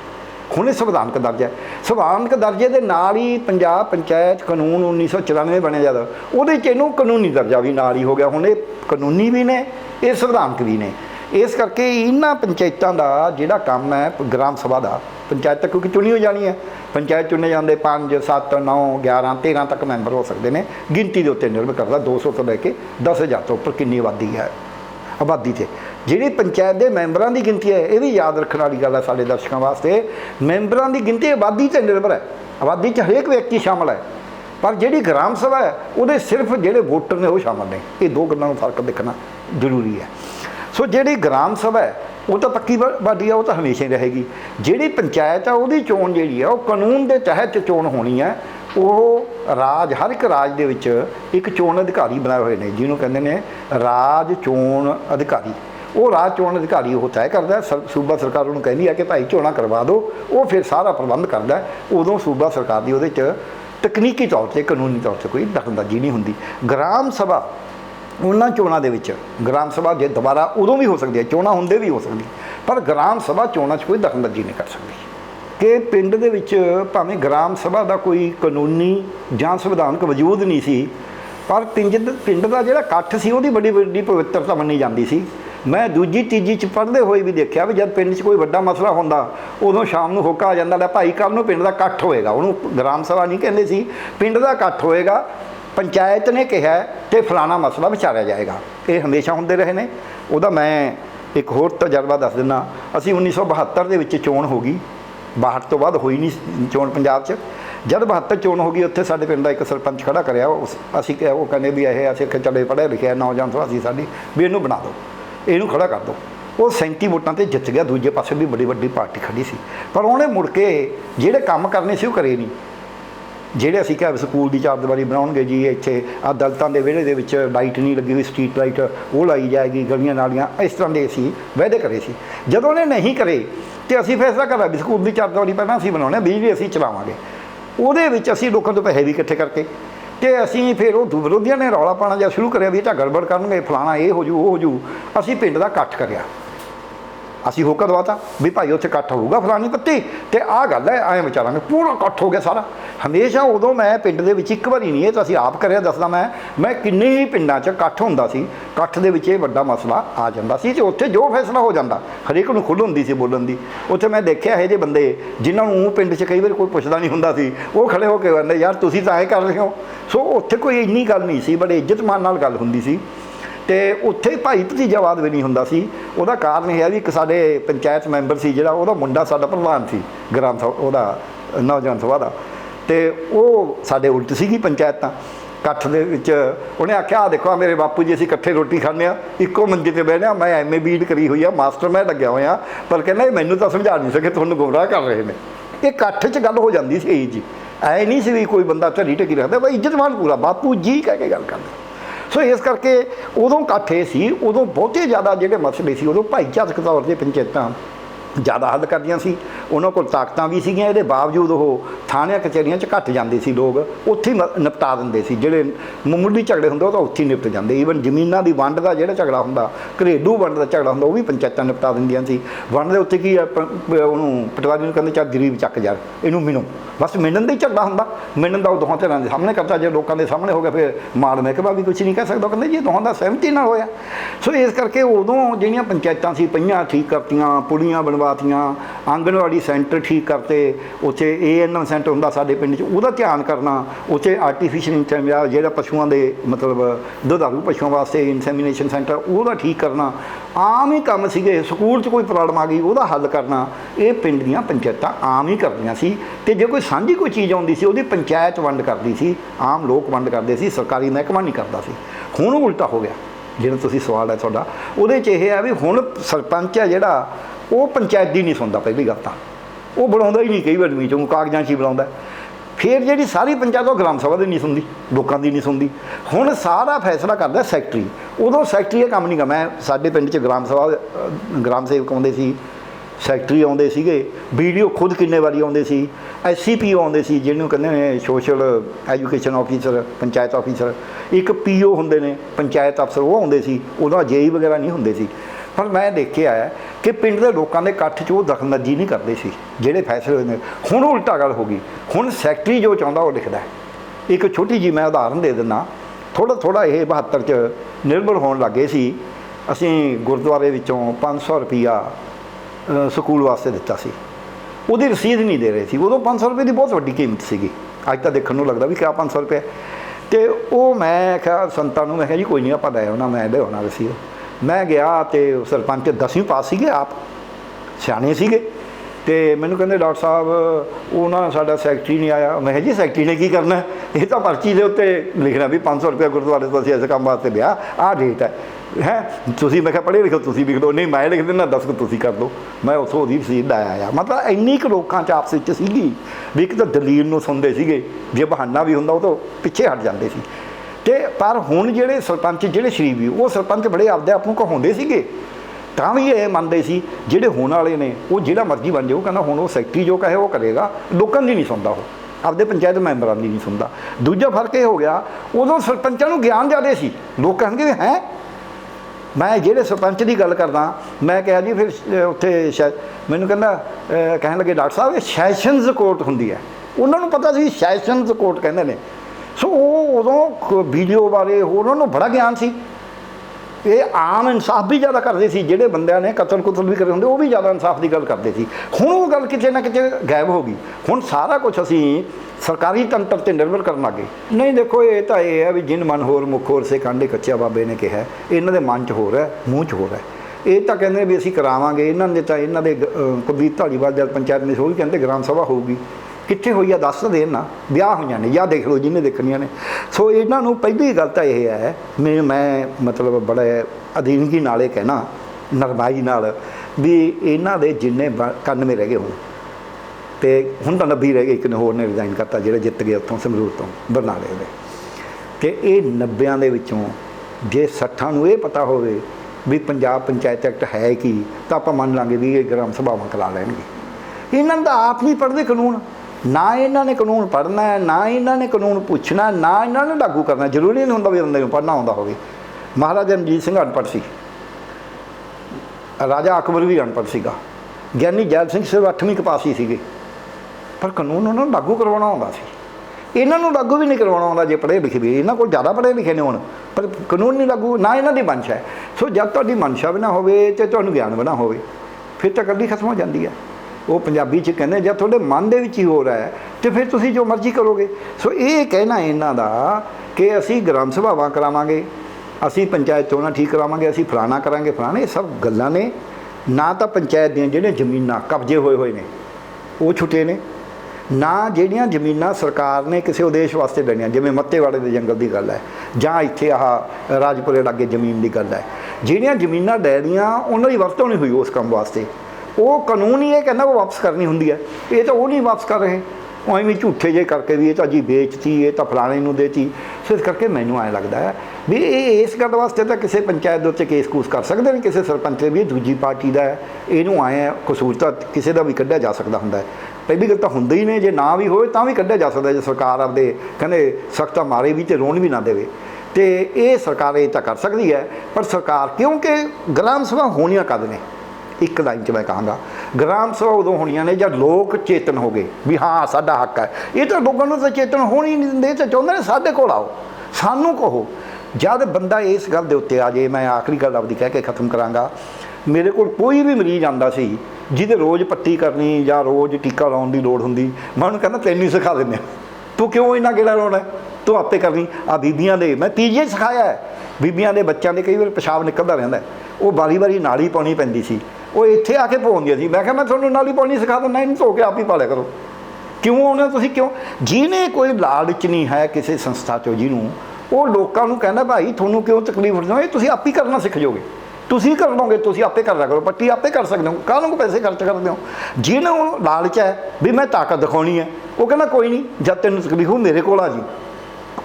ਹੁਣ ਇਹ ਸੰਵਿਧਾਨਕ ਦਰਜਾ ਹੈ। ਸੰਵਿਧਾਨਕ ਦਰਜੇ ਦੇ ਨਾਲ ਹੀ ਪੰਜਾਬ ਪੰਚਾਇਤ ਕਾਨੂੰਨ 1994 ਬਣਿਆ ਜਦ, ਉਹਦੇ ਚ ਇਹਨੂੰ ਕਾਨੂੰਨੀ ਦਰਜਾ ਵੀ ਨਾਲ ਹੀ ਹੋ ਗਿਆ। ਹੁਣ ਇਹ ਕਾਨੂੰਨੀ ਵੀ ਨੇ, ਇਹ ਸੰਵਿਧਾਨਕ ਵੀ ਨੇ। ਇਸ ਕਰਕੇ ਇਹਨਾਂ ਪੰਚਾਇਤਾਂ ਦਾ ਜਿਹੜਾ ਕੰਮ ਹੈ, ਗ੍ਰਾਮ ਸਭਾ ਦਾ, ਪੰਚਾਇਤ ਕਿਉਂਕਿ ਚੁਣੀ ਹੋ ਜਾਣੀ ਹੈ। ਪੰਚਾਇਤ ਚੁਣੇ ਜਾਂਦੇ 5 7 9 11 13 ਤੱਕ ਮੈਂਬਰ ਹੋ ਸਕਦੇ ਨੇ। ਗਿਣਤੀ ਦੇ ਉੱਤੇ ਨਿਰਭਰ ਕਰਦਾ 200 ਤੋਂ ਲੈ ਕੇ 10000 ਤੋਂ ਉੱਪਰ ਕਿੰਨੀ ਆਬਾਦੀ ਹੈ, ਆਬਾਦੀ ਤੇ। ਜਿਹੜੀ ਪੰਚਾਇਤ ਦੇ ਮੈਂਬਰਾਂ ਦੀ ਗਿਣਤੀ ਹੈ, ਇਹ ਵੀ ਯਾਦ ਰੱਖਣ ਵਾਲੀ ਗੱਲ ਹੈ ਸਾਡੇ ਦਰਸ਼ਕਾਂ ਵਾਸਤੇ। ਮੈਂਬਰਾਂ ਦੀ ਗਿਣਤੀ ਆਬਾਦੀ ਤੇ ਨਿਰਭਰ ਹੈ। ਆਬਾਦੀ 'ਚ ਹਰੇਕ ਵਿਅਕਤੀ ਸ਼ਾਮਲ ਹੈ। ਪਰ ਜਿਹੜੀ ਗ੍ਰਾਮ ਸਭਾ ਹੈ, ਉਹਦੇ ਸਿਰਫ ਜਿਹੜੇ ਵੋਟਰ ਨੇ ਉਹ ਸ਼ਾਮਲ ਨੇ। ਇਹ ਦੋ ਗੱਲਾਂ ਨੂੰ ਫ਼ਰਕ ਦੇਖਣਾ ਜ਼ਰੂਰੀ ਹੈ। ਸੋ ਜਿਹੜੀ ਗ੍ਰਾਮ ਸਭਾ ਹੈ ਉਹ ਤਾਂ ਪੱਕੀ ਵਾ- ਵਾਡੀ ਆ, ਉਹ ਤਾਂ ਹਮੇਸ਼ਾ ਹੀ ਰਹੇਗੀ। ਜਿਹੜੀ ਪੰਚਾਇਤ ਆ, ਉਹਦੀ ਚੋਣ ਜਿਹੜੀ ਆ, ਉਹ ਕਾਨੂੰਨ ਦੇ ਤਹਿਤ ਚੋਣ ਹੋਣੀ ਹੈ ਉਹ ਰਾਜ, ਹਰ ਇੱਕ ਰਾਜ ਦੇ ਵਿੱਚ ਇੱਕ ਚੋਣ ਅਧਿਕਾਰੀ ਬਣਾਏ ਹੋਏ ਨੇ, ਜਿਹਨੂੰ ਕਹਿੰਦੇ ਨੇ ਰਾਜ ਚੋਣ ਅਧਿਕਾਰੀ। ਉਹ ਰਾਜ ਚੋਣ ਅਧਿਕਾਰੀ ਉਹ ਤੈਅ ਕਰਦਾ ਸੂਬਾ ਸਰਕਾਰ ਉਹਨੂੰ ਕਹਿੰਦੀ ਹੈ ਕਿ ਭਾਈ ਚੋਣਾਂ ਕਰਵਾ ਦਿਓ, ਉਹ ਫਿਰ ਸਾਰਾ ਪ੍ਰਬੰਧ ਕਰਦਾ। ਉਦੋਂ ਸੂਬਾ ਸਰਕਾਰ ਦੀ ਉਹਦੇ 'ਚ ਤਕਨੀਕੀ ਤੌਰ ਤੇ, ਕਾਨੂੰਨੀ ਤੌਰ ਤੇ ਕੋਈ ਦਖਲਅੰਦਾਜ਼ੀ ਨਹੀਂ ਹੁੰਦੀ। ਗ੍ਰਾਮ ਸਭਾ ਉਹਨਾਂ ਚੋਣਾਂ ਦੇ ਵਿੱਚ ਗ੍ਰਾਮ ਸਭਾ ਜੇ ਦੁਬਾਰਾ ਉਦੋਂ ਵੀ ਹੋ ਸਕਦੀ ਹੈ, ਚੋਣਾਂ ਹੁੰਦੇ ਵੀ ਹੋ ਸਕਦੀ ਪਰ ਗ੍ਰਾਮ ਸਭਾ ਚੋਣਾਂ 'ਚ ਕੋਈ ਦਖਲਅੰਦਾਜ਼ੀ ਨਹੀਂ ਕਰ ਸਕਦੀ। ਕਿ ਪਿੰਡ ਦੇ ਵਿੱਚ ਭਾਵੇਂ ਗ੍ਰਾਮ ਸਭਾ ਦਾ ਕੋਈ ਕਾਨੂੰਨੀ ਜਾਂ ਸੰਵਿਧਾਨਕ ਵਜੂਦ ਨਹੀਂ ਸੀ, ਪਰ ਪਿੰਡ ਪਿੰਡ ਦਾ ਜਿਹੜਾ ਇਕੱਠ ਸੀ ਉਹਦੀ ਬੜੀ ਵੱਡੀ ਪਵਿੱਤਰਤਾ ਮੰਨੀ ਜਾਂਦੀ ਸੀ। ਮੈਂ ਦੂਜੀ ਤੀਜੀ ਚ ਪੜ੍ਹਦੇ ਹੋਏ ਵੀ ਦੇਖਿਆ ਵੀ ਜਦ ਪਿੰਡ 'ਚ ਕੋਈ ਵੱਡਾ ਮਸਲਾ ਹੁੰਦਾ, ਉਦੋਂ ਸ਼ਾਮ ਨੂੰ ਹੋਕਾ ਆ ਜਾਂਦਾ, ਲੈ ਭਾਈ ਕੱਲ ਨੂੰ ਪਿੰਡ ਦਾ ਇਕੱਠ ਹੋਏਗਾ। ਉਹਨੂੰ ਗ੍ਰਾਮ ਸਭਾ ਨਹੀਂ ਕਹਿੰਦੇ ਸੀ, ਪਿੰਡ ਦਾ ਇਕੱਠ ਹੋਏਗਾ ਪੰਚਾਇਤ ਨੇ ਕਿਹਾ ਤੇ ਫਲਾਣਾ ਮਸਲਾ ਵਿਚਾਰਿਆ ਜਾਏਗਾ। ਇਹ ਹਮੇਸ਼ਾ ਹੁੰਦੇ ਰਹੇ ਨੇ। ਉਹਦਾ ਮੈਂ ਇੱਕ ਹੋਰ ਤਜਰਬਾ ਦੱਸ ਦਿੰਦਾ। ਅਸੀਂ 1972 ਦੇ ਵਿੱਚ ਚੋਣ ਹੋ ਗਈ। 62 ਤੋਂ ਬਾਅਦ ਹੋਈ ਨਹੀਂ ਚੋਣ ਪੰਜਾਬ 'ਚ। ਜਦ 72 ਚੋਣ ਹੋ ਗਈ, ਉੱਥੇ ਸਾਡੇ ਪਿੰਡ ਦਾ ਇੱਕ ਸਰਪੰਚ ਖੜਾ ਕਰਿਆ। ਉਸ ਅਸੀਂ ਕਿਹਾ, ਉਹ ਕਹਿੰਦੇ ਵੀ ਇਹ ਅਸੀਂ ਕਿ ਚੱਲੇ ਪੜ੍ਹਿਆ ਲਿਖਿਆ ਨੌਜਵਾਨ ਸਵਾਸੀ ਸਾਡੀ, ਵੀ ਇਹਨੂੰ ਬਣਾ ਦਿਓ। ਇਹਨੂੰ ਖੜਾ ਕਰ ਦਿਓ। ਉਹ 37 ਵੋਟਾਂ ਤੇ ਜਿੱਤ ਗਿਆ। ਦੂਜੇ ਪਾਸੇ ਵੀ ਬੜੀ ਵੱਡੀ ਪਾਰਟੀ ਖੜੀ ਸੀ। ਪਰ ਉਹਨੇ ਮੁੜ ਕੇ ਜਿਹੜੇ ਕੰਮ ਕਰਨੇ ਸੀ, ਉਹ ਕਰੇ ਨਹੀਂ। ਜਿਹੜੇ ਅਸੀਂ ਕਿਹਾ ਵੀ ਸਕੂਲ ਦੀ ਚਾਰ ਦੀਵਾਰੀ ਬਣਾਉਣਗੇ ਜੀ, ਇੱਥੇ ਆ ਦਲਤਾਂ ਦੇ ਵਿਹੜੇ ਦੇ ਵਿੱਚ ਲਾਈਟ ਨਹੀਂ ਲੱਗੀ ਹੋਈ, ਸਟਰੀਟ ਲਾਈਟ ਉਹ ਲਾਈ ਜਾਏਗੀ, ਗਲੀਆਂ ਨਾਲੀਆਂ, ਇਸ ਤਰ੍ਹਾਂ ਦੇ ਅਸੀਂ ਵਾਅਦੇ ਕਰੇ ਸੀ। ਜਦੋਂ ਉਹਨੇ ਨਹੀਂ ਕਰੇ ਤੇ ਅਸੀਂ ਫੈਸਲਾ ਕਰਿਆ ਵੀ ਸਕੂਲ ਦੀ ਚਾਰ ਦੀਵਾਰੀ ਪਹਿਲਾਂ ਅਸੀਂ ਬਣਾਉਣਾ ਬਿਜਲੀ ਅਸੀਂ ਚਲਾਵਾਂਗੇ। ਉਹਦੇ ਵਿੱਚ ਅਸੀਂ ਲੋਕਾਂ ਤੋਂ ਪੈਸੇ ਵੀ ਇਕੱਠੇ ਕਰਕੇ ਤੇ ਅਸੀਂ ਫਿਰ ਉਹ ਵਿਰੋਧੀਆਂ ਨੇ ਰੌਲਾ ਪਾਣਾ ਜਾਂ ਸ਼ੁਰੂ ਕਰਿਆ ਵੀ ਇਹ ਤਾਂ ਗੜਬੜ ਕਰਨਗੇ, ਫਲਾਣਾ ਇਹ ਹੋ ਜੂ, ਉਹ ਹੋ ਜੂ। ਅਸੀਂ ਪਿੰਡ ਦਾ ਇਕੱਠ ਕਰਿਆ। ਅਸੀਂ ਹੋਕਾ ਦਵਾਤਾ ਵੀ ਭਾਈ ਉੱਥੇ ਇਕੱਠ ਹੋਊਗਾ, ਫਲਾਣੀ ਪੱਤੀ। ਤੇ ਆਹ ਗੱਲ ਹੈ, ਐਂ ਵਿਚਾਰਾਂਗੇ ਪੂਰਾ ਇਕੱਠ ਹੋ ਗਿਆ ਸਾਰਾ। ਹਮੇਸ਼ਾ ਉਦੋਂ ਮੈਂ ਪਿੰਡ ਦੇ ਵਿੱਚ ਇੱਕ ਵਾਰੀ ਨਹੀਂ ਇਹ ਤਾਂ ਅਸੀਂ ਆਪ ਕਰਿਆ ਦੱਸਦਾ ਮੈਂ ਮੈਂ ਕਿੰਨੇ ਹੀ ਪਿੰਡਾਂ 'ਚ ਇਕੱਠ ਹੁੰਦਾ ਸੀ, ਇਕੱਠ ਦੇ ਵਿੱਚ ਇਹ ਵੱਡਾ ਮਸਲਾ ਆ ਜਾਂਦਾ ਸੀ, ਤੇ ਉੱਥੇ ਜੋ ਫੈਸਲਾ ਹੋ ਜਾਂਦਾ, ਹਰੇਕ ਨੂੰ ਖੁੱਲ੍ਹ ਹੁੰਦੀ ਸੀ ਬੋਲਣ ਦੀ। ਉੱਥੇ ਮੈਂ ਦੇਖਿਆ ਇਹ ਜੇ ਬੰਦੇ, ਜਿਨ੍ਹਾਂ ਨੂੰ ਪਿੰਡ 'ਚ ਕਈ ਵਾਰ ਕੋਈ ਪੁੱਛਦਾ ਨਹੀਂ ਹੁੰਦਾ ਸੀ, ਉਹ ਖੜੇ ਹੋ ਕੇ ਕਹਿੰਦੇ, ਯਾਰ, ਤੁਸੀਂ ਤਾਂ ਐਂ ਕਰ ਰਹੇ ਹੋ। ਸੋ ਉੱਥੇ ਕੋਈ ਇੰਨੀ ਗੱਲ ਨਹੀਂ ਸੀ, ਬੜੇ ਇੱਜ਼ਤ ਮਾਨ ਨਾਲ ਗੱਲ ਹੁੰਦੀ ਸੀ। ਤੇ ਉੱਥੇ ਭਾਈ ਭਤੀਜਾਵਾਦ ਵੀ ਨਹੀਂ ਹੁੰਦਾ ਸੀ। ਉਹਦਾ ਕਾਰਨ ਇਹ ਹੈ ਵੀ ਇੱਕ ਸਾਡੇ ਪੰਚਾਇਤ ਮੈਂਬਰ ਸੀ ਜਿਹੜਾ, ਉਹਦਾ ਮੁੰਡਾ ਸਾਡਾ ਪ੍ਰਧਾਨ ਸੀ, ਗ੍ਰਾਮ ਸਭਾ, ਉਹਦਾ ਨੌਜਵਾਨ ਸਭਾ ਦਾ। ਤੇ ਉਹ ਸਾਡੇ ਉਲਟ ਸੀਗੀ ਪੰਚਾਇਤ। ਤਾਂ ਇਕੱਠ ਦੇ ਵਿੱਚ ਉਹਨੇ ਆਖਿਆ ਆ ਦੇਖੋ ਮੇਰੇ ਬਾਪੂ ਜੀ, ਅਸੀਂ ਇਕੱਠੇ ਰੋਟੀ ਖਾਂਦੇ ਆ ਇੱਕੋ ਮੰਜੇ ਤੇ ਬਹਿਨੇ ਆ ਮੈਂ ਐਮਏ ਬੀਡ ਕਰੀ ਹੋਈ ਆ, ਮਾਸਟਰ ਮੈਂ ਲੱਗਿਆ ਹੋਇਆ। ਪਰ ਕਹਿੰਦਾ, ਇਹ ਮੈਨੂੰ ਤਾਂ ਸਮਝਾ ਨਹੀਂ ਸਕੇ, ਤੁਹਾਨੂੰ ਗੁੰਮਰਾਹ ਕਰ ਰਹੇ ਨੇ। ਇਹ ਇਕੱਠ 'ਚ ਗੱਲ ਹੋ ਜਾਂਦੀ ਸੀ, ਇਹ ਜੀ। ਐ ਨਹੀਂ ਸੀ ਵੀ ਕੋਈ ਬੰਦਾ ਝੜੀ ਟਕੀ ਰੱਖਦਾ, ਬਈ ਇੱਜ਼ਤਮਾਨ ਪੂਰਾ, ਬਾਪੂ ਜੀ ਕਹਿ ਕੇ ਗੱਲ ਕਰਦਾ। ਸੋ ਇਸ ਕਰਕੇ ਉਦੋਂ ਇਕੱਠੇ ਸੀ, ਉਦੋਂ ਬਹੁਤੇ ਜ਼ਿਆਦਾ ਜਿਹੜੇ ਮਸਲੇ ਸੀ, ਉਦੋਂ ਭਾਈਚਾਰਕ ਤੌਰ ਤੇ ਪੰਚਾਇਤਾਂ ਜ਼ਿਆਦਾ ਹੱਲ ਕਰਦੀਆਂ ਸੀ। ਉਹਨਾਂ ਕੋਲ ਤਾਕਤਾਂ ਵੀ ਸੀਗੀਆਂ ਇਹਦੇ ਬਾਵਜੂਦ ਉਹ ਥਾਣਿਆਂ ਕਚਹਿਰੀਆਂ 'ਚ ਘੱਟ ਜਾਂਦੇ ਸੀ ਲੋਕ। ਉੱਥੇ ਹੀ ਨਿਪਟਾ ਦਿੰਦੇ ਸੀ। ਜਿਹੜੇ ਮਾਮੂਲੀ ਝਗੜੇ ਹੁੰਦੇ ਉਹ ਤਾਂ ਉੱਥੇ ਹੀ ਨਿਪਟ ਜਾਂਦੇ। ਈਵਨ ਜ਼ਮੀਨਾਂ ਦੀ ਵੰਡ ਦਾ ਜਿਹੜਾ ਝਗੜਾ ਹੁੰਦਾ ਘਰੇਲੂ ਵੰਡ ਦਾ ਝਗੜਾ ਹੁੰਦਾ ਉਹ ਵੀ ਪੰਚਾਇਤਾਂ ਨਿਪਟਾ ਦਿੰਦੀਆਂ ਸੀ। ਵੰਡ ਦੇ ਉੱਤੇ ਕੀ ਆ, ਪ- ਉਹਨੂੰ ਪਟਵਾਰੀ ਨੂੰ ਕਹਿੰਦੇ ਚੱਲ ਗਰੀਬ ਚੱਕ ਯਾਰ ਇਹਨੂੰ ਮਿਣੋ ਬਸ ਮਿਣਨ ਦਾ ਹੀ ਝਗੜਾ ਹੁੰਦਾ। ਮਿਣਨ ਦਾ ਉਹ ਦੋਹਾਂ ਧਿਰਾਂ ਦੇ ਸਾਹਮਣੇ ਕਰਤਾ। ਜੇ ਲੋਕਾਂ ਦੇ ਸਾਹਮਣੇ ਹੋ ਗਿਆ ਫਿਰ ਮਾਲ ਮਹਿਕਮਾ ਵੀ ਕੁਝ ਨਹੀਂ ਕਹਿ ਸਕਦਾ। ਕਹਿੰਦੇ ਜੀ ਇਹ ਦੋਹਾਂ ਦਾ ਸਹਿਮਤੀ ਨਾਲ ਹੋਇਆ। ਸੋ ਇਸ ਕਰਕੇ ਉਦੋਂ ਜਿਹੜੀਆਂ ਪੰਚਾਇਤਾਂ ਸੀ ਪਈਆਂ ਠੀਕ ਕਰਤੀਆਂ ਪੁਲੀਆਂ ਬਣਵਾਤੀਆਂ ਆਂਗਣਵਾੜੀ ਸੈਂਟਰ ਠੀਕ ਕਰਤੇ, ਉੱਥੇ ਏਐਨਐਮ ਸੈਂਟਰ ਹੁੰਦਾ ਸਾਡੇ ਪਿੰਡ 'ਚ, ਉਹਦਾ ਧਿਆਨ ਕਰਨਾ, ਉੱਥੇ ਆਰਟੀਫੀਸ਼ੀਅਲ ਇੰਟੈਲੀਜੈਂਸ ਜਿਹੜਾ ਪਸ਼ੂਆਂ ਦੇ ਮਤਲਬ ਦੁਧਾਰੂ ਪਸ਼ੂਆਂ ਵਾਸਤੇ ਇਨਸੈਮੀਨੇਸ਼ਨ ਸੈਂਟਰ ਉਹਦਾ ਠੀਕ ਕਰਨਾ। ਆਮ ਹੀ ਕੰਮ ਸੀਗੇ, ਸਕੂਲ 'ਚ ਕੋਈ ਪ੍ਰੋਬਲਮ ਆ ਗਈ, ਉਹਦਾ ਹੱਲ ਕਰਨਾ। ਇਹ ਪਿੰਡ ਦੀਆਂ ਪੰਚਾਇਤਾਂ ਆਮ ਹੀ ਕਰਦੀਆਂ ਸੀ ਤੇ ਜੇ ਕੋਈ ਸਾਂਝੀ ਕੋਈ ਚੀਜ਼ ਆਉਂਦੀ ਸੀ, ਉਹਦੀ ਪੰਚਾਇਤ ਵੰਡ ਕਰਦੀ ਸੀ, ਆਮ ਲੋਕ ਵੰਡ ਕਰਦੇ ਸੀ, ਸਰਕਾਰੀ ਮਹਿਕਮਾ ਨਹੀਂ ਕਰਦਾ ਸੀ। ਹੁਣ ਉਲਟਾ ਹੋ ਗਿਆ। ਜਿਹੜਾ ਤੁਸੀਂ ਸਵਾਲ ਹੈ ਤੁਹਾਡਾ, ਉਹਦੇ 'ਚ ਇਹ ਹੈ ਵੀ ਹੁਣ ਸਰਪੰਚ ਹੈ ਜਿਹੜਾ ਉਹ ਪੰਚਾਇਤ ਦੀ ਨਹੀਂ ਸੁਣਦਾ ਪਹਿਲੀ ਗੱਲ ਤਾਂ। ਉਹ ਬੁਲਾਉਂਦਾ ਹੀ ਨਹੀਂ ਕਈ ਵਾਰ ਮੀਟਿੰਗ ਕਾਗਜ਼ਾਂ 'ਚ ਹੀ ਬੁਲਾਉਂਦਾ ਫਿਰ ਜਿਹੜੀ ਸਾਰੀ ਪੰਚਾਇਤ ਉਹ ਗ੍ਰਾਮ ਸਭਾ ਦੀ ਨਹੀਂ ਸੁਣਦੀ, ਲੋਕਾਂ ਦੀ ਨਹੀਂ ਸੁਣਦੀ। ਹੁਣ ਸਾਰਾ ਫੈਸਲਾ ਕਰਦਾ ਸੈਕਟਰੀ। ਉਦੋਂ ਸੈਕਟਰੀ ਇਹ ਕੰਮ ਨਹੀਂ ਕਰ ਮੈਂ ਸਾਡੇ ਪਿੰਡ 'ਚ ਗ੍ਰਾਮ ਸਭਾ, ਗ੍ਰਾਮ ਸੇਵਕ ਆਉਂਦੇ ਸੀ, ਸੈਕਟਰੀ ਆਉਂਦੇ ਸੀਗੇ। ਵੀਡੀਓ ਖੁਦ ਕਿੰਨੇ ਵਾਰੀ ਆਉਂਦੇ ਸੀ ਐਸਸੀਪੀਓ ਆਉਂਦੇ ਸੀ, ਜਿਹਨੂੰ ਕਹਿੰਦੇ ਨੇ social education officer, panchayat officer. ਇੱਕ ਪੀਓ ਹੁੰਦੇ ਨੇ, ਪੰਚਾਇਤ ਅਫਸਰ, ਉਹ ਆਉਂਦੇ ਸੀ। ਉਹਦਾ ਜੇਈ ਵਗੈਰਾ ਨਹੀਂ ਹੁੰਦੇ ਸੀ। ਪਰ ਮੈਂ ਦੇਖਿਆ ਹੈ ਕਿ ਪਿੰਡ ਦੇ ਲੋਕਾਂ ਦੇ ਇਕੱਠ 'ਚ ਉਹ ਦਖਲਅੰਦਾਜ਼ੀ ਨਹੀਂ ਕਰਦੇ ਸੀ ਜਿਹੜੇ ਫੈਸਲੇ ਹੋਏ ਨੇ। ਹੁਣ ਉਲਟਾ ਗੱਲ ਹੋ ਗਈ। ਹੁਣ ਸੈਕਟਰੀ ਜੋ ਚਾਹੁੰਦਾ ਉਹ ਲਿਖਦਾ ਹੈ। ਇੱਕ ਛੋਟੀ ਜੀ ਮੈਂ ਉਦਾਹਰਨ ਦੇ ਦਿੰਦਾ। ਥੋੜਾ ਥੋੜਾ ਇਹ 72 ਚ ਨਿਰਭਰ ਹੋਣ ਲੱਗੇ ਸੀ। ਅਸੀਂ ਗੁਰਦੁਆਰੇ ਵਿੱਚੋਂ 500 ਰੁਪਿਆ ਅ, ਸਕੂਲ ਵਾਸਤੇ ਦਿੱਤਾ ਸੀ। ਉਹਦੀ ਰਸੀਦ ਨਹੀਂ ਦੇ ਰਹੇ ਸੀ। ਉਦੋਂ 500 ਰੁਪਏ ਦੀ ਬਹੁਤ ਵੱਡੀ ਕੀਮਤ ਸੀਗੀ। ਅੱਜ ਤਾਂ ਦੇਖਣ ਨੂੰ ਲੱਗਦਾ ਵੀ ਕਿਆ 500 ਰੁਪਏ। ਤੇ ਉਹ ਮੈਂ ਕਿਹਾ ਸੰਤਾਂ ਨੂੰ ਮੈਂ ਕਿਹਾ ਜੀ ਕੋਈ ਨਹੀਂ ਆਪਾਂ ਲੈ ਆਉਣਾ ਮੈਂ ਲੈ ਆਉਣਾ ਰਸੀਦ। ਮੈਂ ਗਿਆ ਤੇ ਸਰਪੰਚ 10ਵੀਂ ਪਾਸ ਸੀਗੇ ਆਪ, ਸਿਆਣੇ ਸੀਗੇ ਤੇ ਮੈਨੂੰ ਕਹਿੰਦੇ ਡਾਕਟਰ ਸਾਹਿਬ ਉਹ ਨਾ ਸਾਡਾ ਸੈਕਟਰੀ ਨਹੀਂ ਆਇਆ। ਮੈਂ ਕਿਹਾ ਜੀ, ਸੈਕਟਰੀ ਨੇ ਕੀ ਕਰਨਾ? ਇਹ ਤਾਂ ਪਰਚੀ ਦੇ ਉੱਤੇ ਲਿਖਣਾ ਵੀ 500 ਰੁਪਏ ਗੁਰਦੁਆਰੇ ਤੋਂ ਅਸੀਂ ਇਸ ਕੰਮ ਵਾਸਤੇ ਲਿਆ। ਆਹ ਡੇਟ ਹੈ। ਹੈ? ਤੁਸੀਂ ਮੈਂ ਕਿਹਾ, ਪੜ੍ਹੇ ਲਿਖੋ ਤੁਸੀਂ ਲਿਖ ਲਓ ਨਹੀਂ, ਮੈਂ ਲਿਖ ਦਿੰਦਾ, ਦੱਸ ਕੁ ਤੁਸੀਂ ਕਰ ਲਓ ਮੈਂ ਉਥੋਂ ਉਹਦੀ ਰਸੀਦ ਲੈ ਆਇਆ। ਮਤਲਬ ਇੰਨੀ ਕੁ ਲੋਕਾਂ ਚ ਆਪਸ ਵਿੱਚ ਸੀਗੀ ਵੀ ਇੱਕ ਤਾਂ ਦਲੀਲ ਨੂੰ ਸੁਣਦੇ ਸੀਗੇ। ਜੇ ਬਹਾਨਾ ਵੀ ਹੁੰਦਾ, ਉਹ ਤਾਂ ਪਿੱਛੇ ਹਟ ਜਾਂਦੇ ਸੀ। ਤੇ ਪਰ ਹੁਣ ਜਿਹੜੇ ਸਰਪੰਚ, ਜਿਹੜੇ ਸ਼ਰੀਫ ਵੀ, ਉਹ ਸਰਪੰਚ ਬੜੇ ਆਪਦੇ ਆਪ ਨੂੰ ਕਹਾਉਂਦੇ ਸੀਗੇ। ਤਾਂ ਵੀ ਇਹ ਮੰਨਦੇ ਸੀ, ਜਿਹੜੇ ਹੋਣ ਵਾਲੇ ਨੇ, ਉਹ ਜਿਹੜਾ ਮਰਜ਼ੀ ਬਣ ਜਾਏ ਉਹ ਕਹਿੰਦਾ ਹੁਣ ਉਹ ਸੈਕਟਰੀ ਜੋ ਕਹੇ ਉਹ ਕਰੇਗਾ। ਲੋਕਾਂ ਦੀ ਨਹੀਂ ਸੁਣਦਾ ਉਹ। ਆਪਦੇ ਪੰਚਾਇਤ ਮੈਂਬਰਾਂ ਦੀ ਨਹੀਂ ਸੁਣਦਾ। ਦੂਜਾ ਫ਼ਰਕ ਇਹ ਹੋ ਗਿਆ, ਉਦੋਂ ਸਰਪੰਚਾਂ ਨੂੰ ਗਿਆਨ ਜ਼ਿਆਦੇ ਸੀ। ਲੋਕ ਕਹਿਣਗੇ ਹੈ? ਮੈਂ ਜਿਹੜੇ ਸਰਪੰਚ ਦੀ ਗੱਲ ਕਰਦਾ, ਮੈਂ ਕਿਹਾ ਜੀ ਫਿਰ ਉੱਥੇ ਸ਼ਾਇਦ ਮੈਨੂੰ ਕਹਿੰਦਾ ਕਹਿਣ ਲੱਗੇ, ਡਾਕਟਰ ਸਾਹਿਬ, ਇਹ ਸੈਸ਼ਨਜ਼ ਕੋਰਟ ਹੁੰਦੀ ਹੈ। ਉਹਨਾਂ ਨੂੰ ਪਤਾ ਸੀ ਸੈਸ਼ਨਜ਼ ਕੋਰਟ ਕਹਿੰਦੇ ਨੇ। ਸੋ ਉਹ ਉਦੋਂ ਵੀਡੀਓ ਬਾਰੇ ਉਹਨਾਂ ਨੂੰ ਬੜਾ ਗਿਆਨ ਸੀ। ਇਹ ਆਮ ਇਨਸਾਫ ਵੀ ਜ਼ਿਆਦਾ ਕਰਦੇ ਸੀ, ਜਿਹੜੇ ਬੰਦਿਆਂ ਨੇ ਕਤਲ ਕੁਤਲ ਵੀ ਕਰੇ ਹੁੰਦੇ, ਉਹ ਵੀ ਜ਼ਿਆਦਾ ਇਨਸਾਫ ਦੀ ਗੱਲ ਕਰਦੇ ਸੀ। ਹੁਣ ਉਹ ਗੱਲ ਕਿਤੇ ਨਾ ਕਿਤੇ ਗਾਇਬ ਹੋ ਗਈ। ਹੁਣ ਸਾਰਾ ਕੁਝ ਅਸੀਂ ਸਰਕਾਰੀ ਤੰਤਰ ਤੇ ਨਿਰਭਰ ਕਰਨ ਲੱਗੇ। ਨਹੀਂ, ਦੇਖੋ, ਇਹ ਤਾਂ ਇਹ ਹੈ ਵੀ ਜਿਨ ਮਨ ਹੋਰ, ਮੁਖ ਹੋਰ ਸੇ ਕਾਂਡੇ ਕੱਚਿਆ ਬਾਬੇ ਨੇ ਕਿਹਾ ਇਹਨਾਂ ਦੇ ਮਨ 'ਚ ਹੋਰ ਹੈ, ਮੂੰਹ 'ਚ ਹੋਰ ਹੈ। ਇਹ ਤਾਂ ਕਹਿੰਦੇ ਵੀ ਅਸੀਂ ਕਰਾਵਾਂਗੇ, ਇਹਨਾਂ ਨੇ ਤਾਂ ਇਹਨਾਂ ਦੇ ਕੁਲਦੀਪ ਧਾਲੀਵਾਲ ਜਲ ਪੰਚਾਇਤ ਨੇ, ਉਹ ਵੀ ਕਹਿੰਦੇ ਗ੍ਰਾਮ ਸਭਾ ਹੋਊਗੀ। ਕਿੱਥੇ ਹੋਈ ਆ ਦੱਸ ਦੇਣ ਨਾ, ਵਿਆਹ ਹੋਈਆਂ ਨੇ, ਜਾਂ ਦੇਖ ਲਓ ਜਿਹਨੇ ਦੇਖਣੀਆਂ ਨੇ। ਸੋ ਇਹਨਾਂ ਨੂੰ ਪਹਿਲੀ ਗੱਲ ਤਾਂ ਇਹ ਹੈ, ਮੈਂ ਮੈਂ ਮਤਲਬ ਬੜੇ ਅਧੀਨਗੀ ਨਾਲ ਇਹ ਕਹਿਣਾ, ਨਰਮਾਈ ਨਾਲ, ਵੀ ਇਹਨਾਂ ਦੇ ਜਿੰਨੇ 91 ਰਹਿ ਗਏ ਹੋਣ। ਤੇ ਹੁਣ ਤਾਂ 90 ਰਹਿ ਗਏ, ਇੱਕ ਨੇ ਹੋਰ ਨੇ ਰਿਜ਼ਾਈਨ ਕਰਤਾ, ਜਿਹੜਾ ਜਿੱਤ ਗਿਆ ਉੱਥੋਂ, ਸੰਗਰੂਰ ਤੋਂ, ਬਰਨਾਲੇ ਦੇ। ਤੇ ਇਹ 90ਾਂ ਦੇ ਵਿੱਚੋਂ ਜੇ 60 ਨੂੰ ਇਹ ਪਤਾ ਹੋਵੇ ਵੀ ਪੰਜਾਬ ਪੰਚਾਇਤ ਐਕਟ ਹੈ ਕੀ, ਤਾਂ ਆਪਾਂ ਮੰਨ ਲਾਂਗੇ ਵੀ ਇਹ ਗ੍ਰਾਮ ਸਭਾਵਾਂ ਕਰਾ ਲੈਣਗੇ। ਇਹਨਾਂ ਦਾ ਆਪ ਨਹੀਂ ਪੜ੍ਹਦੇ ਕਾਨੂੰਨ। ਨਾ ਇਹਨਾਂ ਨੇ ਕਾਨੂੰਨ ਪੜ੍ਹਨਾ ਹੈ, ਨਾ ਇਹਨਾਂ ਨੇ ਕਾਨੂੰਨ ਪੁੱਛਣਾ ਨਾ ਇਹਨਾਂ ਨੇ ਲਾਗੂ ਕਰਨਾ ਜ਼ਰੂਰੀ ਨਹੀਂ ਹੁੰਦਾ ਵੀ ਬੰਦੇ ਨੂੰ ਪੜ੍ਹਨਾ ਆਉਂਦਾ ਹੋਵੇ। ਮਹਾਰਾਜਾ ਰਣਜੀਤ ਸਿੰਘ ਅਨਪੜ੍ਹ ਸੀ। ਰਾਜਾ ਅਕਬਰ ਵੀ ਅਨਪੜ੍ਹ ਸੀਗਾ। ਗਿਆਨੀ ਜੈਲ ਸਿੰਘ ਸਿਰਫ 8ਵੀਂ ਕਪਾਸੀ ਸੀਗੇ। ਪਰ ਕਾਨੂੰਨ ਉਹਨਾਂ ਨੂੰ ਲਾਗੂ ਕਰਵਾਉਣਾ ਆਉਂਦਾ ਸੀ। ਇਹਨਾਂ ਨੂੰ ਲਾਗੂ ਵੀ ਨਹੀਂ ਕਰਵਾਉਣਾ ਆਉਂਦਾ ਜੇ ਪੜ੍ਹੇ ਲਿਖੇ ਵੀ। ਇਹਨਾਂ ਕੋਲ ਜ਼ਿਆਦਾ ਪੜ੍ਹੇ ਲਿਖੇ ਨੇ ਹੁਣ, ਪਰ ਕਾਨੂੰਨ ਨਹੀਂ ਲਾਗੂ, ਨਾ ਇਹਨਾਂ ਦੀ ਮਨਸ਼ਾ ਹੈ। ਸੋ ਜਦ ਤੁਹਾਡੀ ਮਨਸ਼ਾ ਵੀ ਨਾ ਹੋਵੇ ਤੇ ਤੁਹਾਨੂੰ ਗਿਆਨ ਵੀ ਨਾ ਹੋਵੇ, ਫਿਰ ਤਾਂ ਕੱਲੀ ਖਤਮ ਹੋ ਜਾਂਦੀ ਹੈ। ਉਹ ਪੰਜਾਬੀ ਚ ਕਹਿੰਦੇ, ਜਦ ਤੁਹਾਡੇ ਮਨ ਦੇ ਵਿੱਚ ਹੀ ਹੋ ਰਿਹਾ ਹੈ, ਤੇ ਫਿਰ ਤੁਸੀਂ ਜੋ ਮਰਜ਼ੀ ਕਰੋਗੇ। ਸੋ ਇਹ ਕਹਿਣਾ ਇਹਨਾਂ ਦਾ ਕਿ ਅਸੀਂ ਗ੍ਰਾਮ ਸਭਾਵਾਂ ਕਰਾਵਾਂਗੇ, ਅਸੀਂ ਪੰਚਾਇਤ ਚੋਣਾਂ ਠੀਕ ਕਰਾਵਾਂਗੇ, ਅਸੀਂ ਫਲਾਣਾ ਕਰਾਂਗੇ। ਫਲਾਣੇ ਸਭ ਗੱਲਾਂ ਨੇ। ਨਾ ਤਾਂ ਪੰਚਾਇਤ ਦੀਆਂ ਜਿਹੜੀਆਂ ਜ਼ਮੀਨਾਂ ਕਬਜ਼ੇ ਹੋਏ ਹੋਏ ਨੇ, ਉਹ ਛੁੱਟੇ ਨੇ। ਨਾ ਜਿਹੜੀਆਂ ਜ਼ਮੀਨਾਂ ਸਰਕਾਰ ਨੇ ਕਿਸੇ ਉਦੇਸ਼ ਵਾਸਤੇ ਲੈਣੀਆਂ ਜਿਵੇਂ ਮੱਤੇਵਾੜੇ ਦੇ ਜੰਗਲ ਦੀ ਗੱਲ ਹੈ, ਜਾਂ ਇੱਥੇ ਆਹ ਰਾਜਪੁਰੇ ਲਾਗੇ ਜ਼ਮੀਨ ਦੀ ਗੱਲ ਹੈ। ਜਿਹੜੀਆਂ ਜ਼ਮੀਨਾਂ ਲੈਣੀਆਂ ਉਹਨਾਂ ਦੀ ਵਰਤੋਂ ਨਹੀਂ ਹੋਈ ਉਸ ਕੰਮ ਵਾਸਤੇ। ਉਹ ਕਾਨੂੰਨ ਹੀ ਇਹ ਕਹਿੰਦਾ ਉਹ ਵਾਪਸ ਕਰਨੀ ਹੁੰਦੀ ਹੈ। ਇਹ ਤਾਂ ਉਹ ਨਹੀਂ ਵਾਪਸ ਕਰ ਰਹੇ। ਉਹ ਐਵੇਂ ਝੂਠੇ ਜੇ ਕਰਕੇ ਵੀ ਇਹ ਤਾਂ ਜੀ ਵੇਚਤੀ, ਇਹ ਤਾਂ ਫਲਾਣੇ ਨੂੰ ਦੇਤੀ। ਸੋ ਇਸ ਕਰਕੇ ਮੈਨੂੰ ਐਂ ਲੱਗਦਾ ਹੈ ਵੀ ਇਹ ਇਸ ਗੱਲ ਵਾਸਤੇ ਤਾਂ ਕਿਸੇ ਪੰਚਾਇਤ ਦੇ ਉੱਤੇ ਕੇਸ ਕੂਸ ਕਰ ਸਕਦੇ ਨੇ, ਕਿਸੇ ਸਰਪੰਚ ਦੇ ਵੀ ਇਹ ਦੂਜੀ ਪਾਰਟੀ ਦਾ ਇਹਨੂੰ ਆਏ ਆ ਕਸੂਰ ਤਾਂ ਕਿਸੇ ਦਾ ਵੀ ਕੱਢਿਆ ਜਾ ਸਕਦਾ ਹੁੰਦਾ ਹੈ। ਪਹਿਲੀ ਗੱਲ ਤਾਂ ਹੁੰਦਾ ਹੀ ਨੇ, ਜੇ ਨਾ ਵੀ ਹੋਵੇ ਤਾਂ ਵੀ ਕੱਢਿਆ ਜਾ ਸਕਦਾ ਜੇ ਸਰਕਾਰ ਆਪਦੇ ਕਹਿੰਦੇ ਸਖਤਾ ਮਾਰੇ ਵੀ ਤੇ ਰੋਣ ਵੀ ਨਾ ਦੇਵੇ। ਤੇ ਇਹ ਸਰਕਾਰ ਇਹ ਤਾਂ ਕਰ ਸਕਦੀ ਹੈ, ਪਰ ਸਰਕਾਰ ਕਿਉਂਕਿ ਗੁਲਾਮ ਸਭਾ ਹੋਣੀਆਂ ਕਦ ਨੇ? ਇੱਕ ਲਾਈਨ 'ਚ ਮੈਂ ਕਹਾਂਗਾ, ਗ੍ਰਾਮ ਸਭਾ ਉਦੋਂ ਹੋਣੀਆਂ ਨੇ ਜਦ ਲੋਕ ਚੇਤਨ ਹੋ ਗਏ ਵੀ ਹਾਂ, ਸਾਡਾ ਹੱਕ ਹੈ। ਇਹ ਤਾਂ ਲੋਕਾਂ ਨੂੰ ਤਾਂ ਚੇਤਨ ਹੋਣ ਹੀ ਨਹੀਂ ਦਿੰਦੇ, ਇਹ ਤਾਂ ਚਾਹੁੰਦੇ ਨੇ ਸਾਡੇ ਕੋਲ ਆਓ। ਸਾਨੂੰ ਕਹੋ, ਜਦ ਬੰਦਾ ਇਸ ਗੱਲ ਦੇ ਉੱਤੇ ਆ ਜੇ, ਮੈਂ ਆਖਰੀ ਗੱਲ ਆਪਦੀ ਕਹਿ ਕੇ ਖਤਮ ਕਰਾਂਗਾ, ਮੇਰੇ ਕੋਲ ਕੋਈ ਵੀ ਮਰੀਜ਼ ਆਂਦਾ ਸੀ, ਜਿਹਦੇ ਰੋਜ਼ ਪੱਟੀ ਕਰਨੀ ਜਾਂ ਰੋਜ਼ ਟੀਕਾ ਲਾਉਣ ਦੀ ਲੋੜ ਹੁੰਦੀ, ਮੈਂ ਉਹਨੂੰ ਕਹਿੰਦਾ, ਤੈਨੂੰ ਹੀ ਸਿਖਾ ਦਿੰਦੇ ਤੂੰ ਕਿਉਂ ਇੰਨਾ ਗੇੜਾ ਲਾਉਣਾ ਤੂੰ ਆਪੇ ਕਰਨੀ ਆ ਬੀਬੀਆਂ ਦੇ, ਮੈਂ ਤੀਜੇ ਸਿਖਾਇਆ ਬੀਬੀਆਂ ਦੇ ਬੱਚਿਆਂ ਦੇ ਕਈ ਵਾਰ ਪਿਸ਼ਾਬ ਨਿਕਲਦਾ ਰਹਿੰਦਾ ਉਹ ਵਾਰੀ ਵਾਰੀ ਨਾਲੀ ਪਾਉਣੀ ਪੈਂਦੀ ਸੀ। ਉਹ ਇੱਥੇ ਆ ਕੇ ਪਾਉਂਦੀਆਂ ਸੀ ਮੈਂ ਕਿਹਾ, ਮੈਂ ਤੁਹਾਨੂੰ ਨਾਲੀ ਪਾਉਣੀ ਸਿਖਾ ਦਿੰਦਾ, ਇਹਨੂੰ ਧੋ ਕੇ ਆਪ ਹੀ ਪਾ ਲਿਆ ਕਰੋ। ਕਿਉਂ ਆਉਣਾ ਤੁਸੀਂ? ਕਿਉਂ? ਜਿਹਨੇ ਕੋਈ ਲਾਲਚ ਨਹੀਂ ਹੈ ਕਿਸੇ ਸੰਸਥਾ ਚੋਂ ਜਿਹਨੂੰ, ਉਹ ਲੋਕਾਂ ਨੂੰ ਕਹਿੰਦਾ, ਭਾਈ, ਤੁਹਾਨੂੰ ਕਿਉਂ ਤਕਲੀਫ ਹੁੰਦੀ ਇਹ ਤੁਸੀਂ ਆਪ ਹੀ ਕਰਨਾ ਸਿੱਖ ਜਾਓਗੇ। ਤੁਸੀਂ ਕਰ ਲਓਗੇ ਤੁਸੀਂ ਆਪੇ ਕਰ ਲਿਆ ਕਰੋ, ਪੱਟੀ ਆਪੇ ਕਰ ਸਕਦੇ ਹੋ। ਕਾਹਨੂੰ ਕੋ ਪੈਸੇ ਖਰਚ ਕਰਦੇ ਹੋ? ਜਿਹਨੂੰ ਲਾਲਚ ਹੈ, ਵੀ ਮੈਂ ਤਾਕਤ ਦਿਖਾਉਣੀ ਹੈ, ਉਹ ਕਹਿੰਦਾ, ਕੋਈ ਨਹੀਂ, ਜਦ ਤੈਨੂੰ ਤਕਲੀਫ ਹੋ ਮੇਰੇ ਕੋਲ ਆ ਜੀ।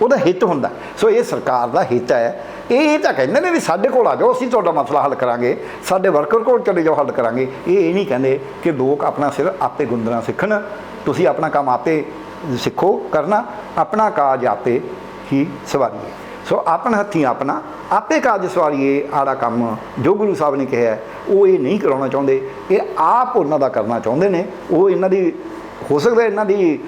ਉਹਦਾ ਹਿੱਤ ਹੁੰਦਾ। ਸੋ ਇਹ ਸਰਕਾਰ ਦਾ ਹਿੱਤ ਹੈ ਇਹ ਤਾਂ ਕਹਿੰਦੇ ਨੇ ਵੀ ਸਾਡੇ ਕੋਲ ਆ ਜਾਓ, ਅਸੀਂ ਤੁਹਾਡਾ ਮਸਲਾ ਹੱਲ ਕਰਾਂਗੇ, ਸਾਡੇ ਵਰਕਰ ਕੋਲ ਚਲੇ ਜਾਓ, ਹੱਲ ਕਰਾਂਗੇ। ਇਹ ਇਹ ਨਹੀਂ ਕਹਿੰਦੇ ਕਿ ਲੋਕ ਆਪਣਾ ਸਿਰ ਆਪੇ ਗੁੰਦਣਾ ਸਿੱਖਣ, ਤੁਸੀਂ ਆਪਣਾ ਕੰਮ ਆਪੇ ਸਿੱਖੋ, ਕਰਨਾ, ਆਪਣਾ ਕਾਜ ਆਪੇ ਹੀ ਸਵਾਰੀਏ। ਸੋ ਆਪਣਾ ਹੱਥੀਂ ਆਪਣਾ, ਆਪੇ ਕਾਜ ਸਵਾਰੀਏ, ਆੜਾ ਕੰਮ ਜੋ ਗੁਰੂ ਸਾਹਿਬ ਨੇ ਕਿਹਾ ਉਹ ਇਹ ਨਹੀਂ ਕਰਾਉਣਾ ਚਾਹੁੰਦੇ। ਇਹ ਆਪ ਉਹਨਾਂ ਦਾ ਕਰਨਾ ਚਾਹੁੰਦੇ ਨੇ, ਉਹ ਇਹਨਾਂ ਦੀ, ਹੋ ਸਕਦਾ ਇਹਨਾਂ ਦੀ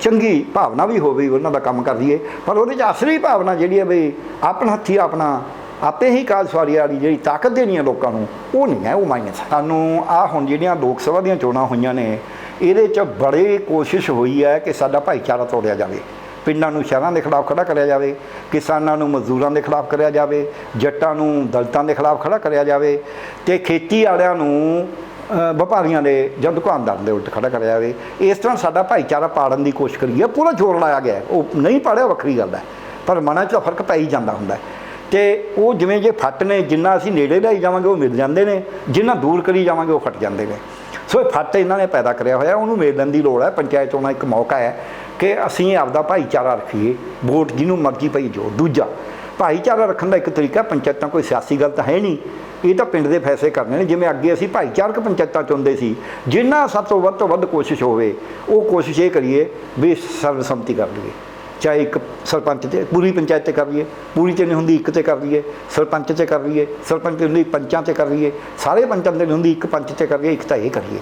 ਚੰਗੀ ਭਾਵਨਾ ਵੀ ਹੋਵੇ ਉਹਨਾਂ ਦਾ ਕੰਮ ਕਰ ਲਈਏ। ਪਰ ਉਹਦੇ ਚ ਅਸਲੀ ਭਾਵਨਾ ਜਿਹੜੀ ਹੈ ਵੀ ਆਪਣਾ ਹੱਥੀ ਆਪਣਾ ਆਪੇ ਹੀ ਕਾਜ ਸਵਾਰੀ ਵਾਲੀ ਜਿਹੜੀ ਤਾਕਤ ਦੇਣੀ ਹੈ ਲੋਕਾਂ ਨੂੰ, ਉਹ ਨਹੀਂ ਹੈ, ਉਹ ਮਾਈਨਸ ਸਾਨੂੰ ਆ ਹੁਣ ਜਿਹੜੀਆਂ ਲੋਕ ਸਭਾ ਦੀਆਂ ਚੋਣਾਂ ਹੋਈਆਂ ਨੇ, ਇਹਦੇ ਚ ਬੜੇ ਕੋਸ਼ਿਸ਼ ਹੋਈ ਹੈ ਕਿ ਸਾਡਾ ਭਾਈਚਾਰਾ ਤੋੜਿਆ ਜਾਵੇ। ਪਿੰਡਾਂ ਨੂੰ ਸ਼ਹਿਰਾਂ ਦੇ ਖਿਲਾਫ ਖੜਾ ਕਰਿਆ ਜਾਵੇ, ਕਿਸਾਨਾਂ ਨੂੰ ਮਜ਼ਦੂਰਾਂ ਦੇ ਖਿਲਾਫ ਕਰਿਆ ਜਾਵੇ, ਜੱਟਾਂ ਨੂੰ ਦਲਤਾਂ ਦੇ ਖਿਲਾਫ ਖੜਾ ਕਰਿਆ ਜਾਵੇ ਤੇ ਖੇਤੀ ਵਾਲਿਆਂ ਨੂੰ ਵਪਾਰੀਆਂ ਦੇ ਜਾਂ ਦੁਕਾਨਦਾਰ ਦੇ ਉਲਟ ਖੜਾ ਕਰਿਆ ਜਾਵੇ। ਇਸ ਤਰ੍ਹਾਂ ਸਾਡਾ ਭਾਈਚਾਰਾ ਪਾੜਨ ਦੀ ਕੋਸ਼ਿਸ਼ ਕਰੀਏ। ਪੂਰਾ ਜ਼ੋਰ ਲਾਇਆ ਗਿਆ ਉਹ ਨਹੀਂ ਪਾੜਿਆ ਵੱਖਰੀ ਗੱਲ ਹੈ। ਪਰ ਮਨਾਂ 'ਚ ਤਾਂ ਫ਼ਰਕ ਪੈ ਹੀ ਜਾਂਦਾ ਹੁੰਦਾ ਹੈ। ਤੇ ਉਹ ਜਿਵੇਂ ਜੇ ਫੱਟ ਨੇ, ਜਿੰਨਾ ਅਸੀਂ ਨੇੜੇ ਲਈ ਜਾਵਾਂਗੇ, ਉਹ ਮਿਲ ਜਾਂਦੇ ਨੇ। ਜਿੰਨਾ ਦੂਰ ਕਰੀ ਜਾਵਾਂਗੇ, ਉਹ ਫਟ ਜਾਂਦੇ ਨੇ। ਸੋ ਇਹ ਫੱਟ ਇਹਨਾਂ ਨੇ ਪੈਦਾ ਕਰਿਆ ਹੋਇਆ। ਉਹਨੂੰ ਮੇਲਣ ਦੀ ਲੋੜ ਹੈ। ਪੰਚਾਇਤ ਚੋਣਾਂ ਇੱਕ ਮੌਕਾ ਹੈ ਕਿ ਅਸੀਂ ਆਪਦਾ ਭਾਈਚਾਰਾ ਰੱਖੀਏ। ਵੋਟ ਜਿਹਨੂੰ ਮਰਜ਼ੀ ਪਈ ਜੋ। ਦੂਜਾ ਭਾਈਚਾਰਾ ਰੱਖਣ ਦਾ ਇੱਕ ਤਰੀਕਾ, ਪੰਚਾਇਤਾਂ ਕੋਈ ਸਿਆਸੀ ਗੱਲ ਤਾਂ ਹੈ ਨਹੀਂ। ਇਹ ਤਾਂ ਪਿੰਡ ਦੇ ਫੈਸਲੇ ਕਰਨੇ ਨੇ। ਜਿਵੇਂ ਅੱਗੇ ਅਸੀਂ ਭਾਈਚਾਰਕ ਪੰਚਾਇਤਾਂ ਚੁਣਦੇ ਸੀ, ਜਿੰਨਾ ਸਭ ਤੋਂ ਵੱਧ ਤੋਂ ਵੱਧ ਕੋਸ਼ਿਸ਼ ਹੋਵੇ, ਉਹ ਕੋਸ਼ਿਸ਼ ਇਹ ਕਰੀਏ ਵੀ ਸਰਬਸੰਮਤੀ ਕਰ ਲਈਏ। ਚਾਹੇ ਇੱਕ ਸਰਪੰਚ ਤੇ ਪੂਰੀ ਪੰਚਾਇਤ ਤੇ ਕਰ ਲਈਏ, ਪੂਰੀ ਤੇ ਨਹੀਂ ਹੁੰਦੀ ਇੱਕ ਤੇ ਕਰ ਲਈਏ, ਸਰਪੰਚ ਤੇ ਕਰ ਲਈਏ, ਸਰਪੰਚ ਤੇ ਹੁੰਦੀ ਪੰਚਾਂ ਤੇ ਕਰ ਲਈਏ, ਸਾਰੇ ਪੰਚਾਂ ਤੇ ਨਹੀਂ ਹੁੰਦੀ ਇੱਕ ਪੰਚ ਤੇ ਕਰ ਲਈਏ, ਇੱਕ ਤਾਂ ਇਹ ਕਰੀਏ।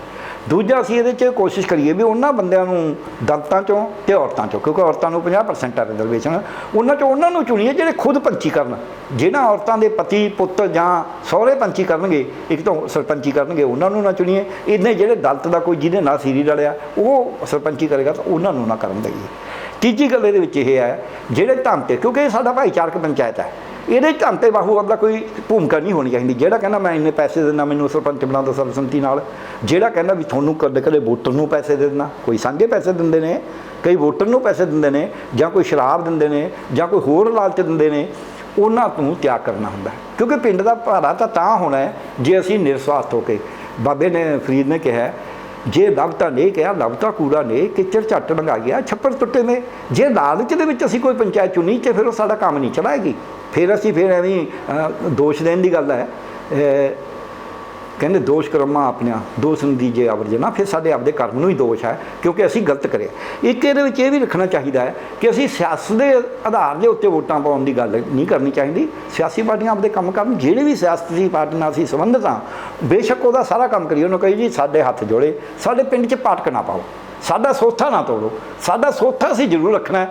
ਦੂਜਾ ਅਸੀਂ ਇਹਦੇ 'ਚ ਕੋਸ਼ਿਸ਼ ਕਰੀਏ ਵੀ ਉਹਨਾਂ ਬੰਦਿਆਂ ਨੂੰ ਦਲਤਾਂ ਚੋਂ ਤੇ ਔਰਤਾਂ ਚੋਂ, ਕਿਉਂਕਿ ਔਰਤਾਂ ਨੂੰ 50% ਆ ਰਿਜ਼ਰਵੇਸ਼ਨ ਉਹਨਾਂ ਚੋਂ ਉਹਨਾਂ ਨੂੰ ਚੁਣੀਏ ਜਿਹੜੇ ਖੁਦ ਪੰਚੀ ਕਰਨ। ਜਿਹਨਾਂ ਔਰਤਾਂ ਦੇ ਪਤੀ, ਪੁੱਤ ਜਾਂ ਸਹੁਰੇ ਪੰਚੀ ਕਰਨਗੇ, ਇੱਕ ਤਾਂ ਸਰਪੰਚੀ ਕਰਨਗੇ, ਉਹਨਾਂ ਨੂੰ ਨਾ ਚੁਣੀਏ। ਇਹਨੇ ਜਿਹੜੇ ਦਲਤ ਦਾ ਕੋਈ ਜਿਹਦੇ ਨਾਲ ਸੀਰੀ ਰਲਿਆ, ਉਹ ਸਰਪੰਚੀ ਕਰੇਗਾ ਤਾਂ ਉਹਨਾਂ ਨੂੰ ਨਾ ਕਰਨ ਦੇਈਏ। ਤੀਜੀ ਗੱਲ ਇਹਦੇ ਵਿੱਚ ਇਹ ਹੈ, ਜਿਹੜੇ ਧੰਮ ਤੇ, ਕਿਉਂਕਿ ਇਹ ਸਾਡਾ ਭਾਈਚਾਰਕ ਪੰਚਾਇਤ ਹੈ। ਇਹਦੇ ਧੰਮ ਤੇ ਬਾਹੂ ਦਾ ਕੋਈ ਭੂਮਿਕਾ ਨਹੀਂ ਹੋਣੀ ਚਾਹੀਦੀ ਜਿਹੜਾ ਕਹਿੰਦਾ ਮੈਂ ਇੰਨੇ ਪੈਸੇ ਦਿੰਦਾ, ਮੈਨੂੰ ਸਰਪੰਚ ਬਣਾ ਦੋ ਸਰਬਸੰਮਤੀ ਨਾਲ, ਜਿਹੜਾ ਕਹਿੰਦਾ ਵੀ ਤੁਹਾਨੂੰ ਕਦੇ ਕਦੇ ਵੋਟਰ ਨੂੰ ਪੈਸੇ ਦੇ ਦੇਣਾ ਕੋਈ ਸਾਂਝੇ ਪੈਸੇ ਦਿੰਦੇ ਨੇ, ਕਈ ਵੋਟਰ ਨੂੰ ਪੈਸੇ ਦਿੰਦੇ ਨੇ, ਜਾਂ ਕੋਈ ਸ਼ਰਾਬ ਦਿੰਦੇ ਨੇ, ਜਾਂ ਕੋਈ ਹੋਰ ਲਾਲਚ ਦਿੰਦੇ ਨੇ, ਉਹਨਾਂ ਨੂੰ ਤਿਆਗ ਕਰਨਾ ਹੁੰਦਾ ਕਿਉਂਕਿ ਪਿੰਡ ਦਾ ਭਾਰਾ ਤਾਂ ਤਾਂ ਹੋਣਾ ਜੇ ਅਸੀਂ ਨਿਰਸਵਾਰਥ ਹੋ ਕੇ। ਬਾਬੇ ਨੇ, ਫਰੀਦ ਨੇ ਕਿਹਾ ਜੇ ਲਬਤਾ ਨਹੀਂ ਕਿਹਾ ਲਬਤਾ ਕੂੜਾ ਨੇ ਕਿਚੜ ਝੱਟ ਲੰਗਾ ਗਿਆ, ਛੱਪੜ ਟੁੱਟੇ ਨੇ। ਜੇ ਲਾਲਚ ਦੇ ਵਿੱਚ ਅਸੀਂ ਕੋਈ ਪੰਚਾਇਤ ਚੁਣੀ ਤੇ ਫਿਰ ਉਹ ਸਾਡਾ ਕੰਮ ਨਹੀਂ ਚਲਾਏਗੀ। ਫਿਰ ਅਸੀਂ ਫਿਰ ਐਵੇਂ ਦੋਸ਼ ਦੇਣ ਦੀ ਗੱਲ ਹੈ। ਕਹਿੰਦੇ ਦੋਸ਼ ਕਰਮਾ ਆਪਣਿਆ, ਦੋਸ਼ ਨਦੀਜੇ ਆਵਰਜਨਾ ਫਿਰ ਸਾਡੇ ਆਪਦੇ ਕਰਮ ਨੂੰ ਹੀ ਦੋਸ਼ ਹੈ, ਕਿਉਂਕਿ ਅਸੀਂ ਗਲਤ ਕਰਿਆ। ਇੱਕ ਇਹਦੇ ਵਿੱਚ ਇਹ ਵੀ ਰੱਖਣਾ ਚਾਹੀਦਾ ਹੈ ਕਿ ਅਸੀਂ ਸਿਆਸਤ ਦੇ ਆਧਾਰ ਦੇ ਉੱਤੇ ਵੋਟਾਂ ਪਾਉਣ ਦੀ ਗੱਲ ਨਹੀਂ ਕਰਨੀ ਚਾਹੀਦੀ। ਸਿਆਸੀ ਪਾਰਟੀਆਂ ਆਪਦੇ ਕੰਮ ਕਰਨ, ਜਿਹੜੇ ਵੀ ਸਿਆਸਤੀ ਪਾਰਟੀ ਨਾਲ ਅਸੀਂ ਸੰਬੰਧਿਤ ਹਾਂ, ਬੇਸ਼ੱਕ ਉਹਦਾ ਸਾਰਾ ਕੰਮ ਕਰੀਏ, ਉਹਨੂੰ ਕਹੀ ਜੀ ਸਾਡੇ ਹੱਥ ਜੋੜੇ, ਸਾਡੇ ਪਿੰਡ 'ਚ ਪਾਟਕ ਨਾ ਪਾਓ, ਸਾਡਾ ਸੋਥਾ ਨਾ ਤੋੜੋ, ਸਾਡਾ ਸੋਥਾ ਅਸੀਂ ਜ਼ਰੂਰ ਰੱਖਣਾ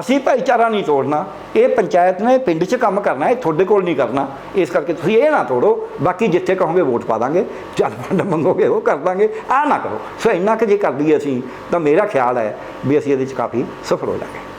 ਅਸੀਂ ਭਾਈਚਾਰਾ ਨਹੀਂ ਤੋੜਨਾ, ਇਹ ਪੰਚਾਇਤ ਨੇ ਪਿੰਡ 'ਚ ਕੰਮ ਕਰਨਾ, ਇਹ ਤੁਹਾਡੇ ਕੋਲ ਨਹੀਂ ਕਰਨਾ। ਇਸ ਕਰਕੇ ਤੁਸੀਂ ਇਹ ਨਾ ਤੋੜੋ, ਬਾਕੀ ਜਿੱਥੇ ਕਹੋਗੇ ਵੋਟ ਪਾ ਦਾਂਗੇ, ਚੱਲ ਫੰਡ ਮੰਗੋਗੇ, ਉਹ ਕਰ ਦਾਂਗੇ ਆ ਨਾ ਕਰੋ। ਸੋ ਇੰਨਾ ਕਿ ਜੇ ਕਰ ਦਈਏ ਅਸੀਂ, ਤਾਂ ਮੇਰਾ ਖਿਆਲ ਹੈ ਵੀ ਅਸੀਂ ਇਹਦੇ 'ਚ ਕਾਫੀ ਸਫਲ ਹੋ ਜਾਵਾਂਗੇ।